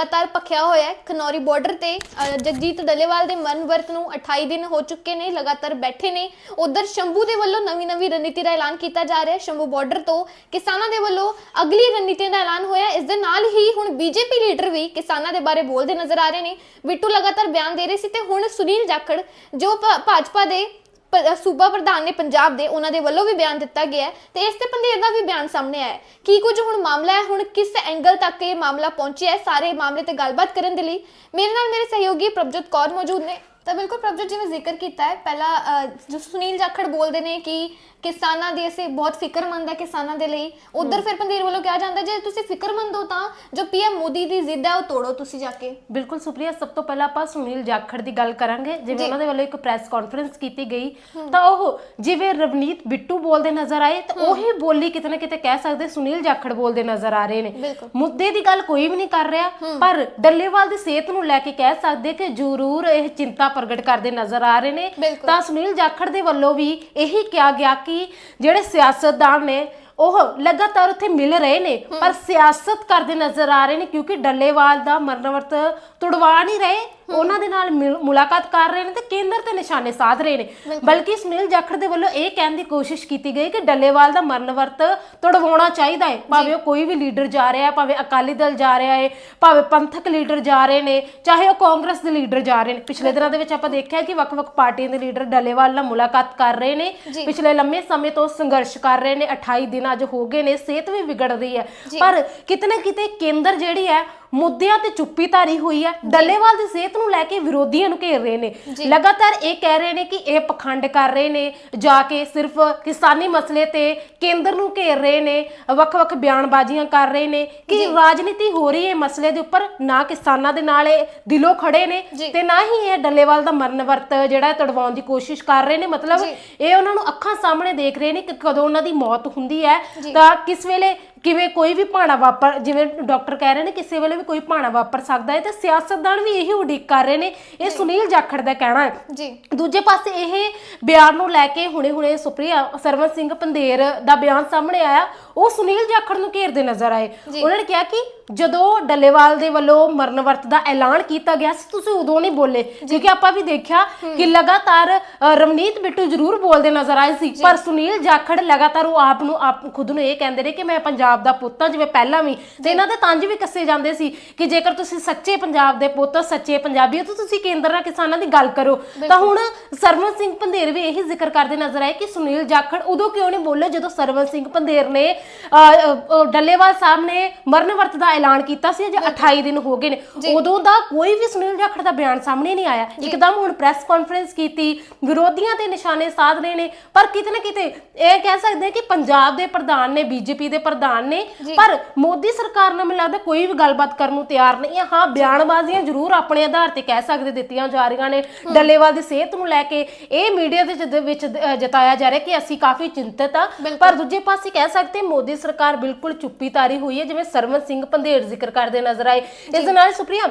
ਲਗਾਤਾਰ ਭਖਿਆ ਹੋਇਆ ਹੈ। ਖਨੌਰੀ ਬਾਰਡਰ ਤੇ ਅ, ਜਗਜੀਤ ਡੱਲੇਵਾਲ ਦੇ ਮਰਨ ਨੂੰ 28 ਦਿਨ ਹੋ ਚੁੱਕੇ ਨੇ ਲਗਾਤਾਰ ਬੈਠੇ ਨੇ। ਉਧਰ ਸ਼ੰਭੂ ਦੇ ਵੱਲੋਂ ਨਵੀਂ ਨਵੀਂ ਰਣਨੀਤੀ ਦਾ ਐਲਾਨ ਕੀਤਾ ਜਾ ਰਿਹਾ ਹੈ। ਸ਼ੰਭੂ ਬਾਰਡਰ ਤੋਂ ਕਿਸਾਨਾਂ ਦੇ ਵੱਲੋਂ ਅਗਲੀ ਰਣਨੀਤੀ ਦਾ ਐਲਾਨ ਹੋਇਆ ਹੈ। ਇਸ ਦੇ ਨਾਲ ਹੀ ਹੁਣ ਬੀਜੇਪੀ ਲੀਡਰ ਵੀ ਕਿਸਾਨਾਂ ਦੇ ਬਾਰੇ ਬੋਲਦੇ ਨਜ਼ਰ ਆ ਰਹੇ ਨੇ। ਬਿੱਟੂ ਲਗਾਤਾਰ ਬਿਆਨ ਦੇ ਰਹੇ ਸੀ ਤੇ ਹੁਣ ਸੁਨੀਲ ਜਾਖੜ ਜੋ ਭਾ- ਭਾਜਪਾ ਦੇ ਸੂਬਾ ਪ੍ਰਧਾਨ ਨੇ ਪੰਜਾਬ ਦੇ ਉਹਨਾਂ ਦੇ ਵੱਲੋਂ ਵੀ ਬਿਆਨ ਦਿੱਤਾ ਗਿਆ ਹੈ ਤੇ ਇਸ ਤੇ ਪੰਦੇਰ ਦਾ ਵੀ ਬਿਆਨ ਸਾਹਮਣੇ ਆਇਆ ਕੀ ਕੁਝ ਹੁਣ ਮਾਮਲਾ ਹੈ? ਹੁਣ ਕਿਸ ਐਂਗਲ ਤੱਕ ਇਹ ਮਾਮਲਾ ਪਹੁੰਚਿਆ ਹੈ? ਸਾਰੇ ਮਾਮਲੇ ਤੇ ਗੱਲਬਾਤ ਕਰਨ ਦੇ ਲਈ ਮੇਰੇ ਨਾਲ ਮੇਰੇ ਸਹਿਯੋਗੀ ਪ੍ਰਭਜੋਤ ਕੌਰ ਮੌਜੂਦ ਨੇ। ਤਾਂ ਬਿਲਕੁਲ ਪ੍ਰਭਜੋਤ ਜਿਵੇਂ ਜ਼ਿਕਰ ਕੀਤਾ ਹੈ। ਪਹਿਲਾਂ ਜੋ ਸੁਨੀਲ ਜਾਖੜ ਬੋਲਦੇ ਨੇ ਕਿ ਕਿਸਾਨਾਂ ਦੀ ਅਸੀਂ ਬਹੁਤ ਫਿਕਰਮੰਦ ਹੈ ਕਿਸਾਨਾਂ ਦੇ ਲਈ ਉਧਰ ਫਿਰ ਪੰਦੇਰ ਵੱਲੋਂ ਕਿਹਾ ਜਾਂਦਾ ਜੇ ਤੁਸੀਂ ਫਿਕਰਮੰਦ ਹੋ ਤਾਂ ਜੋ ਪੀਐਮ ਮੋਦੀ ਦੀ ਜ਼ਿੱਦ ਹੈ ਉਹ ਤੋੜੋ ਤੁਸੀਂ ਜਾ ਕੇ। ਬਿਲਕੁਲ ਸੁਪਰੀਆ ਸਭ ਤੋਂ ਪਹਿਲਾਂ ਆਪਾਂ ਸੁਨੀਲ ਜਾਖੜ ਦੀ ਗੱਲ ਕਰਾਂਗੇ। ਜੀ। ਜਿਵੇਂ ਉਹਨਾਂ ਦੇ ਵੱਲੋਂ ਇੱਕ ਪ੍ਰੈਸ ਕਾਨਫਰੰਸ ਕੀਤੀ ਗਈ ਤਾਂ ਉਹ ਜਿਵੇਂ ਰਵਨੀਤ ਬਿੱਟੂ ਬੋਲਦੇ ਨਜ਼ਰ ਆਏ ਤਾਂ ਉਹੀ ਬੋਲੀ ਕਿਤੇ ਨਾ ਕਿਤੇ ਕਹਿ ਸਕਦੇ ਸੁਨੀਲ ਜਾਖੜ ਬੋਲਦੇ ਨਜ਼ਰ ਆ ਰਹੇ ਨੇ। ਮੁੱਦੇ ਦੀ ਗੱਲ ਕੋਈ ਵੀ ਨਹੀਂ ਕਰ ਰਿਹਾ ਪਰ ਡੱਲੇਵਾਲ ਦੀ ਸਿਹਤ ਨੂੰ ਲੈ ਕੇ ਕਹਿ ਸਕਦੇ ਕਿ ਜ਼ਰੂਰ ਇਹ ਚਿੰਤਾ ਪ੍ਰਗਟ ਕਰਦੇ ਨਜ਼ਰ ਆ ਰਹੇ ਨੇ। ਬਿਲਕੁਲ। ਤਾਂ ਸੁਨੀਲ ਜਾਖੜ ਦੇ ਵੱਲੋਂ ਵੀ ਇਹੀ ਕਿਹਾ ਗਿਆ ਕਿ ਜਿਹੜੇ ਸਿਆਸਤਦਾਨ ਨੇ ਉਹ ਲਗਾਤਾਰ ਉੱਥੇ ਮਿਲ ਰਹੇ ਨੇ ਪਰ ਸਿਆਸਤ ਕਰਦੇ ਨਜ਼ਰ ਆ ਰਹੇ ਨੇ ਕਿਉਂਕਿ ਡੱਲੇਵਾਲ ਦਾ ਮਰਨ ਵਰਤ ਤੁੜਵਾ ਨਹੀਂ ਰਹੇ। ਉਹਨਾਂ ਦੇ ਨਾਲ ਮਿਲ- ਮੁਲਾਕਾਤ ਕਰ ਰਹੇ ਨੇ ਤੇ ਕੇਂਦਰ ਤੇ ਨਿਸ਼ਾਨੇ ਸਾਧ ਰਹੇ ਨੇ। ਬਲਕਿ ਸੁਨੀਲ ਜਾਖੜ ਦੇ ਵੱਲੋਂ ਇਹ ਕਹਿਣ ਦੀ ਕੋਸ਼ਿਸ਼ ਕੀਤੀ ਗਈ ਕਿ ਡੱਲੇਵਾਲ ਦਾ ਮਰਨ ਵਰਤ ਤੁੜਵਾਉਣਾ ਚਾਹੀਦਾ ਹੈ। ਭਾਵੇਂ ਉਹ ਕੋਈ ਵੀ ਲੀਡਰ ਜਾ ਰਿਹਾ ਹੈ ਭਾਵੇਂ ਅਕਾਲੀ ਦਲ ਜਾ ਰਿਹਾ ਹੈ ਭਾਵੇਂ ਪੰਥਕ ਲੀਡਰ ਜਾ ਰਹੇ ਨੇ ਚਾਹੇ ਉਹ ਕਾਂਗਰਸ ਦੇ ਲੀਡਰ ਜਾ ਰਹੇ ਨੇ। ਪਿਛਲੇ ਦਿਨਾਂ ਦੇ ਵਿੱਚ ਆਪਾਂ ਦੇਖਿਆ ਕਿ ਵੱਖ-ਵੱਖ ਪਾਰਟੀਆਂ ਦੇ ਲੀਡਰ ਡੱਲੇਵਾਲ ਨਾਲ ਮੁਲਾਕਾਤ ਕਰ ਰਹੇ ਨੇ। ਜੀ। ਪਿਛਲੇ ਲੰਮੇ ਸਮੇਂ ਤੋਂ ਸੰਘਰਸ਼ ਕਰ ਰਹੇ ਨੇ। 28 ਦਿਨ ਅੱਜ ਹੋ ਗਏ ਨੇ ਸਿਹਤ ਵੀ ਵਿਗੜ ਰਹੀ ਹੈ ਪਰ ਕਿਤੇ ਨਾ ਕਿਤੇ ਕੇਂਦਰ ਜਿਹੜੀ ਹੈ ਮੁੱਦਿਆਂ ਤੇ ਚੁੱਪੀ ਧਾਰੀ ਹੋਈ ਹੈ। ਡੱਲੇਵਾਲ ਦੀ ਸਿਹਤ ਨੂੰ ਲੈ ਕੇ ਵਿਰੋਧੀਆਂ ਨੂੰ ਘੇਰ ਰਹੇ ਨੇ। ਲਗਾਤਾਰ ਇਹ ਕਹਿ ਰਹੇ ਨੇ ਕਿ ਇਹ ਪਖੰਡ ਕਰ ਰਹੇ ਨੇ ਜਾ ਕੇ ਸਿਰਫ ਕਿਸਾਨੀ ਮਸਲੇ ਤੇ ਕੇਂਦਰ ਨੂੰ ਘੇਰ ਰਹੇ ਨੇ ਵੱਖ-ਵੱਖ ਬਿਆਨਬਾਜ਼ੀਆਂ ਕਰ ਰਹੇ ਨੇ ਕਿ ਰਾਜਨੀਤੀ ਹੋ ਰਹੀ ਹੈ ਮਸਲੇ ਦੇ ਉੱਪਰ ਨਾ ਕਿਸਾਨਾਂ ਦੇ ਨਾਲ ਇਹ ਦਿਲੋਂ ਖੜੇ ਨੇ ਤੇ ਨਾ ਹੀ ਇਹ ਡੱਲੇਵਾਲ ਦਾ ਮਰਨ ਵਰਤ ਜਿਹੜਾ ਤੜਵਾਉਣ ਦੀ ਕੋਸ਼ਿਸ਼ ਕਰ ਰਹੇ ਨੇ। ਮਤਲਬ ਇਹ ਉਹਨਾਂ ਨੂੰ ਅੱਖਾਂ ਸਾਹਮਣੇ ਦੇਖ ਰਹੇ ਨੇ ਕਿ ਕਦੋਂ ਉਹਨਾਂ ਦੀ ਮੌਤ ਹੁੰਦੀ ਹੈ। ਤਾਂ ਕਿਸ ਵੇਲੇ ਕਿਵੇਂ ਕੋਈ ਵੀ ਭਾਣਾ ਵਾਪਰ ਜਿਵੇਂ ਡਾਕਟਰ ਕਹਿ ਰਹੇ ਨੇ ਕਿਸੇ ਵੇਲੇ ਵੀ ਕੋਈ ਭਾਣਾ ਵਾਪਰ ਸਕਦਾ ਹੈ ਤੇ ਸਿਆਸਤਦਾਨ ਵੀ ਇਹੀ ਉਡੀਕ ਕਰ ਰਹੇ ਨੇ। ਇਹ ਸੁਨੀਲ ਜਾਖੜ ਦਾ ਕਹਿਣਾ ਹੈ। ਜੀ। ਦੂਜੇ ਪਾਸੇ ਇਹ ਬਿਆਨ ਨੂੰ ਲੈ ਕੇ ਹੁਣੇ-ਹੁਣੇ ਸੁਪਰੀਆ ਸਰਵਨ ਸਿੰਘ ਪੰਦੇਰ ਦਾ ਬਿਆਨ ਸਾਹਮਣੇ ਆਇਆ। ਉਹ ਸੁਨੀਲ ਜਾਖੜ ਨੂੰ ਘੇਰਦੇ ਨਜ਼ਰ ਆਏ। ਉਹਨਾਂ ਨੇ ਕਿਹਾ ਕਿ ਜਦੋਂ ਡੱਲੇਵਾਲ ਦੇ ਵੱਲੋਂ ਮਰਨ ਵਰਤ ਦਾ ਐਲਾਨ ਕੀਤਾ ਗਿਆ ਸੀ ਤੁਸੀਂ ਉਦੋਂ ਨਹੀਂ ਬੋਲੇ। ਕਿਉਂਕਿ ਆਪਾਂ ਵੀ ਦੇਖਿਆ ਕਿ ਲਗਾਤਾਰ ਰਵਨੀਤ ਬਿੱਟੂ ਜ਼ਰੂਰ ਬੋਲਦੇ ਨਜ਼ਰ ਆਏ ਸੀ। ਪਰ ਸੁਨੀਲ ਜਾਖੜ ਲਗਾਤਾਰ ਉਹ ਆਪ ਨੂੰ ਆਪ ਖੁਦ ਨੂੰ ਇਹ ਕਹਿੰਦੇ ਨੇ ਕਿ ਮੈਂ ਪੰਜਾਬ ਦਾ ਪੁੱਤ ਹਾਂ ਜਿਵੇਂ ਪਹਿਲਾਂ ਵੀ। ਤੇ ਇਹਨਾਂ ਦੇ ਤੰਜ ਵੀ ਕੱਸੇ ਜਾਂਦੇ ਸੀ ਕਿ ਜੇਕਰ ਤੁਸੀਂ ਸੱਚੇ ਪੰਜਾਬ ਦੇ ਪੁੱਤ ਹੋ, ਸੱਚੇ ਪੰਜਾਬੀ ਹੋ ਤਾਂ ਤੁਸੀਂ ਕੇਂਦਰ ਨਾਲ ਕਿਸਾਨਾਂ ਦੀ ਗੱਲ ਕਰੋ। ਤਾਂ ਹੁਣ ਸਰਵਨ ਸਿੰਘ ਪੰਧੇਰ ਵੀ ਇਹੀ ਜ਼ਿਕਰ ਕਰਦੇ ਨਜ਼ਰ ਆਏ ਕਿ ਸੁਨੀਲ ਜਾਖੜ ਉਦੋਂ ਕਿਉਂ ਨਹੀਂ ਬੋਲੇ ਜਦੋਂ ਸਰਵਨ ਸਿੰਘ ਪੰਧੇਰ ਨੇ ਅ, ਅ, ਅ, ਡੱਲੇਵਾਲ ਸਾਹਿਬ ਨੇ ਮਰਨ ਵਰਤ ਦਾ ਐਲਾਨ ਕੀਤਾ ਸੀ ਜੇ 28 ਦਿਨ ਹੋ ਗਏ ਨੇ। ਉਦੋਂ ਦਾ ਕੋਈ ਵੀ ਸੁਨੀਲ ਜਾਖੜ ਦਾ ਬਿਆਨ ਸਾਹਮਣੇ ਨਹੀਂ ਆਇਆ। ਇੱਕਦਮ ਹੁਣ ਪ੍ਰੈਸ ਕਾਨਫਰੰਸ ਕੀਤੀ ਵਿਰੋਧੀਆਂ ਤੇ ਨਿਸ਼ਾਨੇ ਸਾਧ ਰਹੇ ਨੇ। ਪਰ ਕਿਤੇ ਨਾ ਕਿਤੇ ਇਹ ਕਹਿ ਸਕਦੇ ਹਾਂ ਕਿ ਪੰਜਾਬ ਦੇ ਪ੍ਰਧਾਨ ਨੇ ਬੀਜੇਪੀ ਦੇ ਪ੍ਰਧਾਨ ਨੇ। ਪਰ ਮੋਦੀ ਸਰਕਾਰ ਨਾਲ ਮੈਨੂੰ ਲੱਗਦਾ ਕੋਈ ਵੀ ਗੱਲਬਾਤ ਕਰਨ ਨੂੰ ਤਿਆਰ ਨਹੀਂ ਹੈ ਹਾਂ ਬਿਆਨਬਾਜ਼ੀਆਂ ਜ਼ਰੂਰ ਆਪਣੇ ਆਧਾਰ ਤੇ ਕਹਿ ਸਕਦੇ ਦਿੱਤੀਆਂ ਜਾ ਰਹੀਆਂ ਨੇ। ਡੱਲੇਵਾਲ ਦੀ ਸਿਹਤ ਨੂੰ ਲੈ ਕੇ ਇਹ ਮੀਡੀਆ ਦੇ ਜਦ- ਵਿੱਚ ਅ, ਜਤਾਇਆ ਜਾ ਰਿਹਾ ਕਿ ਅਸੀਂ ਕਾਫੀ ਚਿੰਤਤ ਆ। ਪਰ ਦੂਜੇ ਪਾਸੇ ਕਹਿ ਸਕਦੇ ਮੋਦੀ ਸਰਕਾਰ ਬਿਲਕੁਲ ਚੁੱਪੀ ਤਾਰੀ ਹੋਈ ਹੈ ਜਿਵੇਂ ਸਰਵਨ ਸਿੰਘ ਪੰਧੇਰ ਜ਼ਿਕਰ ਕਰਦੇ ਨਜ਼ਰ ਆਏ। ਇਸ ਦੇ ਨਾਲ ਸੁਪਰੀਆ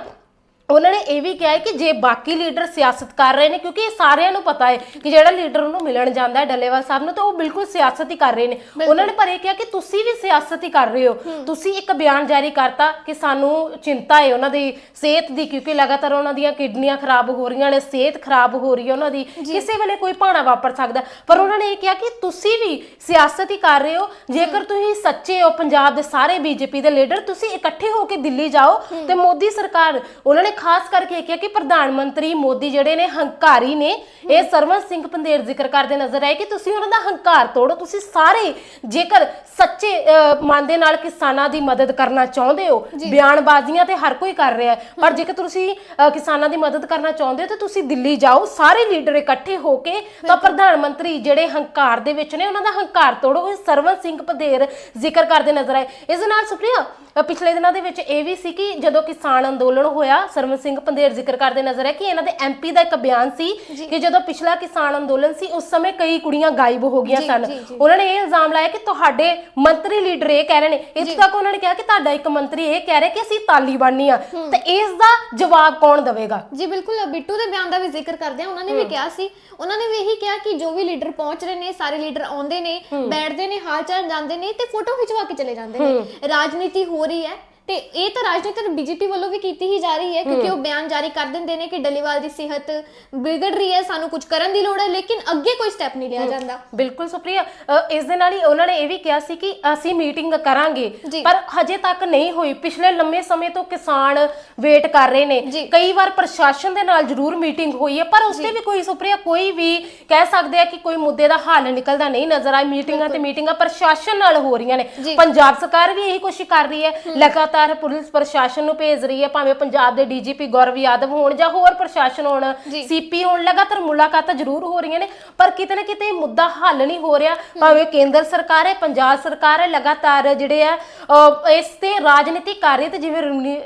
ਉਹਨਾਂ ਨੇ ਇਹ ਵੀ ਕਿਹਾ ਹੈ ਕਿ ਜੇ ਬਾਕੀ ਲੀਡਰ ਸਿਆਸਤ ਕਰ ਰਹੇ ਨੇ ਕਿਉਂਕਿ ਇਹ ਸਾਰਿਆਂ ਨੂੰ ਪਤਾ ਹੈ ਕਿ ਜਿਹੜਾ ਲੀਡਰ ਉਹਨੂੰ ਮਿਲਣ ਜਾਂਦਾ ਹੈ ਡੱਲੇਵਾਲ ਸਾਹਿਬ ਨੂੰ ਤਾਂ ਉਹ ਬਿਲਕੁਲ ਸਿਆਸਤ ਹੀ ਕਰ ਰਹੇ ਨੇ। ਉਹਨਾਂ ਨੇ ਪਰ ਇਹ ਕਿਹਾ ਕਿ ਤੁਸੀਂ ਵੀ ਸਿਆਸਤ ਹੀ ਕਰ ਰਹੇ ਹੋ। ਤੁਸੀਂ ਇੱਕ ਬਿਆਨ ਜਾਰੀ ਕਰਤਾ ਕਿ ਸਾਨੂੰ ਚਿੰਤਾ ਹੈ ਉਹਨਾਂ ਦੀ ਸਿਹਤ ਦੀ ਕਿਉਂਕਿ ਲਗਾਤਾਰ ਉਹਨਾਂ ਦੀਆਂ ਕਿਡਨੀਆਂ ਖਰਾਬ ਹੋ ਰਹੀਆਂ ਨੇ ਸਿਹਤ ਖਰਾਬ ਹੋ ਰਹੀ ਹੈ ਉਹਨਾਂ ਦੀ। ਕਿਸੇ ਵੇਲੇ ਕੋਈ ਭਾਣਾ ਵਾਪਰ ਸਕਦਾ ਪਰ ਉਹਨਾਂ ਨੇ ਇਹ ਕਿਹਾ ਕਿ ਤੁਸੀਂ ਵੀ ਸਿਆਸਤ ਹੀ ਕਰ ਰਹੇ ਹੋ। ਜੇਕਰ ਤੁਸੀਂ ਸੱਚੇ ਹੋ ਪੰਜਾਬ ਦੇ ਸਾਰੇ ਬੀਜੇਪੀ ਦੇ ਲੀਡਰ ਤੁਸੀਂ ਇਕੱਠੇ ਹੋ ਕੇ ਦਿੱਲੀ ਜਾਓ ਤੇ ਮੋਦੀ ਸਰਕਾਰ ਉਹਨਾਂ ਨੇ ਖਾਸ ਕਰਕੇ ਕਿਹਾ ਕਿ ਪ੍ਰਧਾਨ ਮੰਤਰੀ ਮੋਦੀ ਜਿਹੜੇ ਨੇ ਹੰਕਾਰੀ ਨੇ ਇਹ ਸਰਵਨ ਸਿੰਘ ਪੰਦੇਰ ਜ਼ਿਕਰ ਕਰਦੇ ਨਜ਼ਰ ਆਏ ਕਿ ਤੁਸੀਂ ਉਹਨਾਂ ਦਾ ਹੰਕਾਰ ਤੋੜੋ ਤੁਸੀਂ ਸਾਰੇ ਜੇਕਰ ਸੱਚੇ ਅਹ, ਮਨ ਦੇ ਨਾਲ ਕਿਸਾਨਾਂ ਦੀ ਮਦਦ ਕਰਨਾ ਚਾਹੁੰਦੇ ਹੋ ਬਿਆਨਬਾਜ਼ੀਆਂ ਤੇ ਹਰ ਕੋਈ ਕਰ ਰਿਹਾ ਹੈ ਪਰ ਜੇਕਰ ਤੁਸੀਂ ਅਹ, ਕਿਸਾਨਾਂ ਦੀ ਮਦਦ ਕਰਨਾ ਚਾਹੁੰਦੇ ਹੋ ਤਾਂ ਤੁਸੀਂ ਦਿੱਲੀ ਜਾਓ ਸਾਰੇ ਲੀਡਰ ਇਕੱਠੇ ਹੋ ਕੇ ਤਾਂ ਪ੍ਰਧਾਨ ਮੰਤਰੀ ਜਿਹੜੇ ਹੰਕਾਰ ਦੇ ਵਿੱਚ ਨੇ ਉਹਨਾਂ ਦਾ ਹੰਕਾਰ ਤੋੜੋ ਇਹ ਸਰਵਨ ਸਿੰਘ ਪੰਦੇਰ ਜ਼ਿਕਰ ਕਰਦੇ ਨਜ਼ਰ ਆਏ। ਇਸ ਦੇ ਨਾਲ ਸੁਪਰੀਆ ਪਿਛਲੇ ਦਿਨਾਂ ਦੇ ਵਿੱਚ ਇਹ ਵੀ ਸੀ ਕਿ ਜਦੋਂ ਕਿਸਾਨ ਅੰਦੋਲਨ ਹੋਇਆ ਸਰਵਨ ਸਿੰਘ ਪੰਦੇਰ ਜ਼ਿਕਰ ਕਰਦੇ ਨਜ਼ਰ ਆਏ ਕਿ ਇਹਨਾਂ ਦੇ ਐਮਪੀ ਦਾ ਇੱਕ ਬਿਆਨ ਸੀ ਕਿ ਜਦੋਂ ਪਿਛਲਾ ਕਿਸਾਨ ਅੰਦੋਲਨ ਸੀ ਉਸ ਸਮੇਂ ਕਈ ਕੁੜੀਆਂ ਗਾਇਬ ਹੋ ਗਈਆਂ ਸਨ। ਉਹਨਾਂ ਨੇ ਇਹ ਇਲਜ਼ਾਮ ਲਾਇਆ ਕਿ ਤੁਹਾਡੇ ਮੰਤਰੀ ਲੀਡਰ ਇਹ ਕਹਿ ਰਹੇ ਨੇ। ਇੱਥੇ ਤੱਕ ਉਹਨਾਂ ਨੇ ਕਿਹਾ ਕਿ ਤੁਹਾਡਾ ਇੱਕ ਮੰਤਰੀ ਇਹ ਕਹਿ ਰਿਹਾ ਕਿ ਅਸੀਂ ਤਾਲੀਬਾਨੀ ਆ। ਤੇ ਇਸ ਦਾ ਜਵਾਬ ਕੌਣ ਦੇਵੇਗਾ? ਜੀ ਬਿਲਕੁਲ। ਬਿੱਟੂ ਦੇ ਬਿਆਨ ਦਾ ਵੀ ਜ਼ਿਕਰ ਕਰਦੇ ਆ। ਉਹਨਾਂ ਨੇ ਵੀ ਕਿਹਾ ਸੀ। ਉਹਨਾਂ ਨੇ ਵੀ ਇਹੀ ਕਿਹਾ ਕਿ ਜੋ ਵੀ ਲੀਡਰ ਪਹੁੰਚ ਰਹੇ ਨੇ ਸਾਰੇ ਲੀਡਰ ਆਉਂਦੇ ਨੇ ਬੈਠਦੇ ਨੇ ਹਾਲ ਚਾਲ ਜਾਂਦੇ ਨੇ ਤੇ ਫੋਟੋ ਖਿਚਵਾ ਕੇ ਚਲੇ ਜਾਂਦੇ ਨੇ। ਰਾਜਨੀਤੀ ਹੋ ਰਹੀ ਹੈ। ਤੇ ਇਹ ਤਾਂ ਰਾਜਨੀਤੀ ਬੀਜੇਪੀ ਵੱਲੋਂ ਵੀ ਕੀਤੀ ਹੀ ਜਾ ਰਹੀ ਹੈ ਕਿਉਂਕਿ ਉਹ ਬਿਆਨ ਜਾਰੀ ਕਰ ਦਿੰਦੇ ਨੇ ਕਿ ਡੱਲੇਵਾਲ ਦੀ ਸਿਹਤ ਵਿਗੜ ਰਹੀ ਹੈ ਸਾਨੂੰ ਕੁਝ ਕਰਨ ਦੀ ਲੋੜ ਹੈ ਲੇਕਿਨ ਅੱਗੇ ਕੋਈ ਸਟੈਪ ਨਹੀਂ ਲਿਆ ਜਾਂਦਾ। ਬਿਲਕੁਲ ਸੁਪਰੀਆ ਅ, ਇਸ ਦੇ ਨਾਲ ਹੀ ਉਹਨਾਂ ਨੇ ਇਹ ਵੀ ਕਿਹਾ ਸੀ ਕਿ ਅਸੀਂ ਮੀਟਿੰਗ ਕਰਾਂਗੇ ਜੀ। ਪਰ ਹਜੇ ਤੱਕ ਨਹੀਂ ਹੋਈ। ਪਿਛਲੇ ਲੰਮੇ ਸਮੇਂ ਤੋਂ ਕਿਸਾਨ ਵੇਟ ਕਰ ਰਹੇ ਨੇ। ਜੀ। ਕਈ ਵਾਰ ਪ੍ਰਸ਼ਾਸਨ ਦੇ ਨਾਲ ਜ਼ਰੂਰ ਮੀਟਿੰਗ ਹੋਈ ਹੈ ਪਰ ਉਸ ਤੇ ਵੀ ਕੋਈ ਸੁਪਰੀਆ ਕੋਈ ਵੀ ਕਹਿ ਸਕਦੇ ਆ ਕਿ ਕੋਈ ਮੁੱਦੇ ਦਾ ਹੱਲ ਨਿਕਲਦਾ ਨਹੀਂ ਨਜ਼ਰ ਆਇਆ। ਮੀਟਿੰਗਾਂ ਤੇ ਮੀਟਿੰਗਾਂ ਪ੍ਰਸ਼ਾਸਨ ਨਾਲ ਹੋ ਰਹੀਆਂ ਨੇ। ਜੀ। ਪੰਜਾਬ ਸਰਕਾਰ ਵੀ ਇਹੀ ਕੋਸ਼ਿਸ਼ ਕਰ ਰਹੀ ਹੈ। ਲਗਾਤਾਰ ਪੁਲਿਸ ਪ੍ਰਸ਼ਾਸਨ ਨੂੰ ਭੇਜ ਰਹੀ ਹੈ ਭਾਵੇਂ ਪੰਜਾਬ ਦੇ ਡੀਜੀਪੀ ਗੌਰਵ ਯਾਦਵ ਹੋਣ ਜਾਂ ਹੋਰ ਪ੍ਰਸ਼ਾਸਨ ਹੋਣ। ਸੀਪੀ ਹੋਣ ਲਗਾਤਾਰ ਮੁਲਾਕਾਤਾਂ ਜ਼ਰੂਰ ਹੋ ਰਹੀਆਂ ਨੇ ਪਰ ਕਿਤੇ ਨਾ ਕਿਤੇ ਇਹ ਮੁੱਦਾ ਹੱਲ ਨਹੀਂ ਹੋ ਰਿਹਾ। ਭਾਵੇਂ ਕੇਂਦਰ ਸਰਕਾਰ ਹੈ ਪੰਜਾਬ ਸਰਕਾਰ ਹੈ ਲਗਾਤਾਰ ਜਿਹੜੇ ਆ ਅਹ, ਇਸ ਤੇ ਰਾਜਨੀਤੀ ਕਰ ਰਹੀ ਹੈ ਤੇ ਜਿਵੇਂ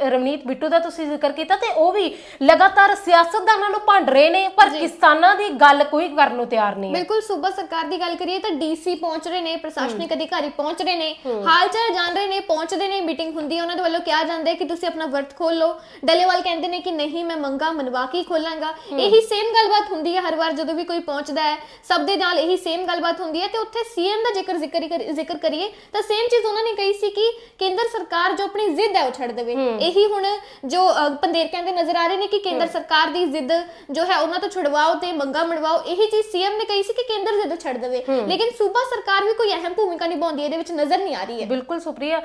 ਰਵਨੀਤ ਬਿੱਟੂ ਦਾ ਤੁਸੀਂ ਜ਼ਿਕਰ ਕੀਤਾ ਤੇ ਉਹ ਵੀ ਲਗਾਤਾਰ ਸਿਆਸਤਦਾਨਾਂ ਨੂੰ ਭੰਡ ਰਹੇ ਨੇ ਪਰ ਕਿਸਾਨਾਂ ਦੀ ਗੱਲ ਕੋਈ ਕਰਨ ਨੂੰ ਤਿਆਰ ਨਹੀਂ ਹੈ। ਬਿਲਕੁਲ ਸੂਬਾ ਸਰਕਾਰ ਦੀ ਗੱਲ ਕਰੀਏ ਤਾਂ ਡੀਸੀ ਪਹੁੰਚ ਰਹੇ ਨੇ ਪ੍ਰਸ਼ਾਸਨਿਕ ਅਧਿਕਾਰੀ ਪਹੁੰਚ ਰਹੇ ਨੇ ਹਾਲ ਚਾਲ ਜਾਣ ਰਹੇ ਨੇ ਪਹੁੰਚਦੇ ਨੇ ਮੀਟਿੰਗ ਹੁੰਦੀ ਹੈ ਉਹਨਾਂ ਦੇ ਵੱਲੋਂ ਕਿਹਾ ਜਾਂਦਾ ਹੈ ਕਿ ਤੁਸੀਂ ਆਪਣਾ ਵਰਤ ਖੋਲ ਲਓ। ਡੱਲੇਵਾਲ ਕਹਿੰਦੇ ਨੇ ਕਿ ਨਹੀਂ ਮੈਂ ਮੰਗਾ ਮਨਵਾ ਕੇ ਖੋਲਾਂਗਾ। ਇਹੀ ਸੇਮ ਗੱਲਬਾਤ ਹੁੰਦੀ ਹੈ ਹਰ ਵਾਰ ਜਦੋਂ ਵੀ ਕੋਈ ਪਹੁੰਚਦਾ ਹੈ। ਸਭ ਦੇ ਨਾਲ ਇਹੀ ਸੇਮ ਗੱਲਬਾਤ ਹੁੰਦੀ ਹੈ ਤੇ ਉੱਥੇ ਸੀਐਮ ਦਾ ਜ਼ਿਕਰ ਜ਼ਿਕਰ ਕਰੀ- ਜ਼ਿਕਰ ਕਰੀਏ ਤਾਂ ਸੇਮ ਚੀਜ਼ ਉਹਨਾਂ ਨੇ ਕਹੀ ਸੀ ਕਿ ਕੇਂਦਰ ਸਰਕਾਰ ਜੋ ਆਪਣੀ ਜ਼ਿੱਦ ਹੈ ਉਹ ਛੱਡ ਦੇਵੇ। ਇਹੀ ਹੁਣ ਜੋ ਪੰਦੇਰ ਕਹਿੰਦੇ ਨਜ਼ਰ ਆ ਰਹੇ ਨੇ ਕਿ ਕੇਂਦਰ ਸਰਕਾਰ ਦੀ ਜ਼ਿੱਦ ਜੋ ਹੈ ਉਹਨਾਂ ਤੋਂ ਛੁਡਵਾਓ ਤੇ ਮੰਗਾ ਮੜਵਾਓ ਇਹੀ ਚੀਜ਼ ਸੀਐਮ ਨੇ ਕਹੀ ਸੀ ਕਿ ਕੇਂਦਰ ਜ਼ਿੱਦ ਛੱਡ ਦੇਵੇ। ਲੇਕਿਨ ਸੂਬਾ ਸਰਕਾਰ ਵੀ ਕੋਈ ਅਹਿਮ ਭੂਮਿਕਾ ਨਿਭਾਉਂਦੀ ਇਹਦੇ ਵਿੱਚ ਨਜ਼ਰ ਨਹੀਂ ਆ ਰਹੀ ਹੈ। ਬਿਲਕੁਲ ਸੁਪਰੀਆ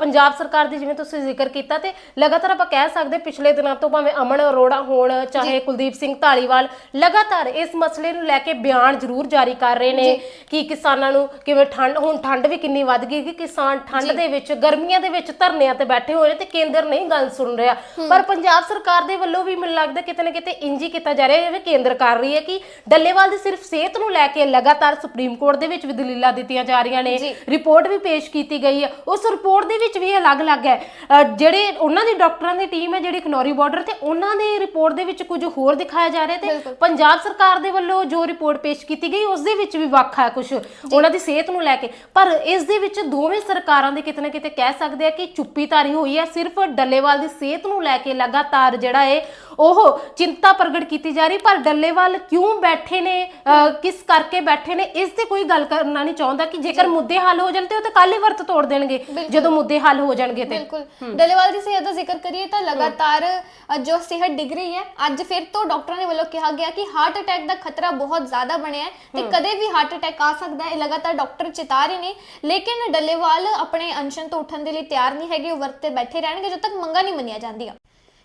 ਪੰਜਾਬ ਸਰਕਾਰ ਦੀ ਜਿਵੇਂ ਤੁਸੀਂ ਜ਼ਿਕਰ ਕੀਤਾ ਤੇ ਲਗਾਤਾਰ ਆਪਾਂ ਕਹਿ ਸਕਦੇ ਪਿਛਲੇ ਦਿਨਾਂ ਤੋਂ ਭਾਵੇਂ ਅਮਨ ਅਰੋੜਾ ਹੋਣ ਚਾਹੇ ਕੁਲਦੀਪ ਸਿੰਘ ਢਾਲੀਵਾਲ ਲਗਾਤਾਰ ਇਸ ਮਸਲੇ ਨੂੰ ਲੈ ਕੇ ਬਿਆਨ ਜ਼ਰੂਰ ਜਾਰੀ ਕਰ ਰਹੇ ਨੇ ਕਿ ਕਿਸਾਨਾਂ ਨੂੰ ਕਿਵੇਂ ਠੰਡ ਹੁਣ ਠੰਡ ਵੀ ਕਿੰਨੀ ਵੱਧ ਗਈ ਕਿ ਕਿਸਾਨ ਠੰਡ ਦੇ ਵਿੱਚ ਗਰਮੀਆਂ ਦੇ ਵਿੱਚ ਧਰਨਿਆਂ ਤੇ ਬੈਠੇ ਹੋਏ ਨੇ ਤੇ ਕੇਂਦਰ ਨਹੀਂ ਗੱਲ ਸੁਣ ਰਿਹਾ। ਪਰ ਪੰਜਾਬ ਸਰਕਾਰ ਦੇ ਵੱਲੋਂ ਵੀ ਮੈਨੂੰ ਲੱਗਦਾ ਕਿਤੇ ਨਾ ਕਿਤੇ ਇੰਜ ਹੀ ਕੀਤਾ ਜਾ ਰਿਹਾ ਹੈ ਜਿਵੇਂ ਕੇਂਦਰ ਕਰ ਰਹੀ ਹੈ ਕਿ ਡੱਲੇਵਾਲ ਦੀ ਸਿਰਫ ਸਿਹਤ ਨੂੰ ਲੈ ਕੇ ਲਗਾਤਾਰ ਸੁਪਰੀਮ ਕੋਰਟ ਦੇ ਵਿੱਚ ਵੀ ਦਲੀਲਾਂ ਦਿੱਤੀਆਂ ਜਾ ਰਹੀਆਂ ਨੇ। ਰਿਪੋਰਟ ਵੀ ਪੇਸ਼ ਕੀਤੀ ਗਈ ਹੈ। ਉਸ ਰਿਪੋਰਟ ਦੇ ਵਿੱਚ ਵੀ ਅਲੱਗ-ਅਲੱਗ ਹੈ। ਅਹ ਜਿਹੜੇ ਉਹਨਾਂ ਦੀ ਡਾਕਟਰਾਂ ਦੀ ਟੀਮ ਹੈ ਜਿਹੜੀ ਖਨੌਰੀ ਬਾਰਡਰ ਤੇ ਉਹਨਾਂ ਦੀ ਰਿਪੋਰਟ ਦੇ ਵਿੱਚ ਕੁਝ ਹੋਰ ਦਿਖਾਇਆ ਜਾ ਰਿਹਾ ਤੇ ਬਿਲਕੁਲ। ਪੰਜਾਬ ਸਰਕਾਰ ਦੇ ਵੱਲੋਂ ਜੋ ਰਿਪੋਰਟ ਪੇਸ਼ ਕੀਤੀ ਗਈ ਉਸ ਦੇ ਵਿੱਚ ਵੀ ਵੱਖ ਹੈ ਕੁਝ। ਉਹਨਾਂ ਦੀ ਸਿਹਤ ਨੂੰ ਲੈ ਕੇ। ਪਰ ਇਸ ਦੇ ਵਿੱਚ ਦੋਵੇਂ ਸਰਕਾਰਾਂ ਦੇ ਕਿਤੇ ਨਾ ਕਿਤੇ ਕਹਿ ਸਕਦੇ ਆ ਕਿ ਚੁੱਪੀ ਧਾਰੀ ਹੋਈ ਹੈ ਸਿਰਫ ਡੱਲੇਵਾਲ ਦੀ ਸਿਹਤ ਨੂੰ ਲੈ ਕੇ ਲਗਾਤਾਰ ਜਿਹੜਾ ਹੈ ਉਹ ਚਿੰਤਾ ਪ੍ਰਗਟ ਕੀਤੀ ਜਾ ਰਹੀ। ਪਰ ਡੱਲੇਵਾਲ ਕਿਉਂ ਬੈਠੇ ਨੇ ਅਹ ਕਿਸ ਕਰਕੇ ਬੈਠੇ ਨੇ ਇਸ ਤੇ ਕੋਈ ਗੱਲ ਕਰਨਾ ਨਹੀਂ ਚਾਹੁੰਦਾ ਕਿ ਜੇਕਰ ਮੁੱਦੇ ਹੱਲ ਹੋ ਜਾਣ ਤੇ ਉਹ ਤਾਂ ਕੱਲ ਹੀ ਵਰਤ ਤੋੜ ਦੇਣਗੇ ਜਦੋਂ ਮੁੱਦੇ ਹੱਲ ਹੋ ਜਾਣਗੇ ਤੇ। ਬਿਲਕੁਲ। ਡੱਲੇਵਾਲ ਦੀ ਸਿਹਤ ਦਾ ਜ਼ਿਕਰ ਕਰੀਏ ਤਾਂ ਲਗਾਤਾਰ ਅ, ਜੋ ਸਿਹਤ ਡਿੱਗ ਰਹੀ ਹੈ ਅੱਜ ਫਿਰ ਤੋਂ ਡਾਕਟਰਾਂ ਦੇ ਵੱਲੋਂ ਕਿਹਾ ਗਿਆ ਕਿ ਹਾਰਟ ਅਟੈਕ ਦਾ ਖਤਰਾ ਬਹੁਤ ਜ਼ਿਆਦਾ ਬਣਿਆ ਹੈ ਤੇ ਕਦੇ ਵੀ ਹਾਰਟ ਅਟੈਕ ਆ ਸਕਦਾ ਹੈ। ਇਹ ਲਗਾਤਾਰ ਡਾਕਟਰ ਚੇਤਾ ਰਹੇ ਨੇ। ਲੇਕਿਨ ਡੱਲੇਵਾਲ ਆਪਣੇ ਅਨਸ਼ਨ ਤੋਂ ਉੱਠਣ ਦੇ ਲਈ ਤਿਆਰ ਨਹੀਂ ਹੈਗੇ ਉਹ ਵਰਤ ਬੈਠੇ ਰਹਿਣਗੇ ਜਦੋਂ ਤੱਕ ਮੰਗਾਂ ਨਹੀਂ ਮੰਨੀਆਂ ਜਾਂਦੀਆਂ।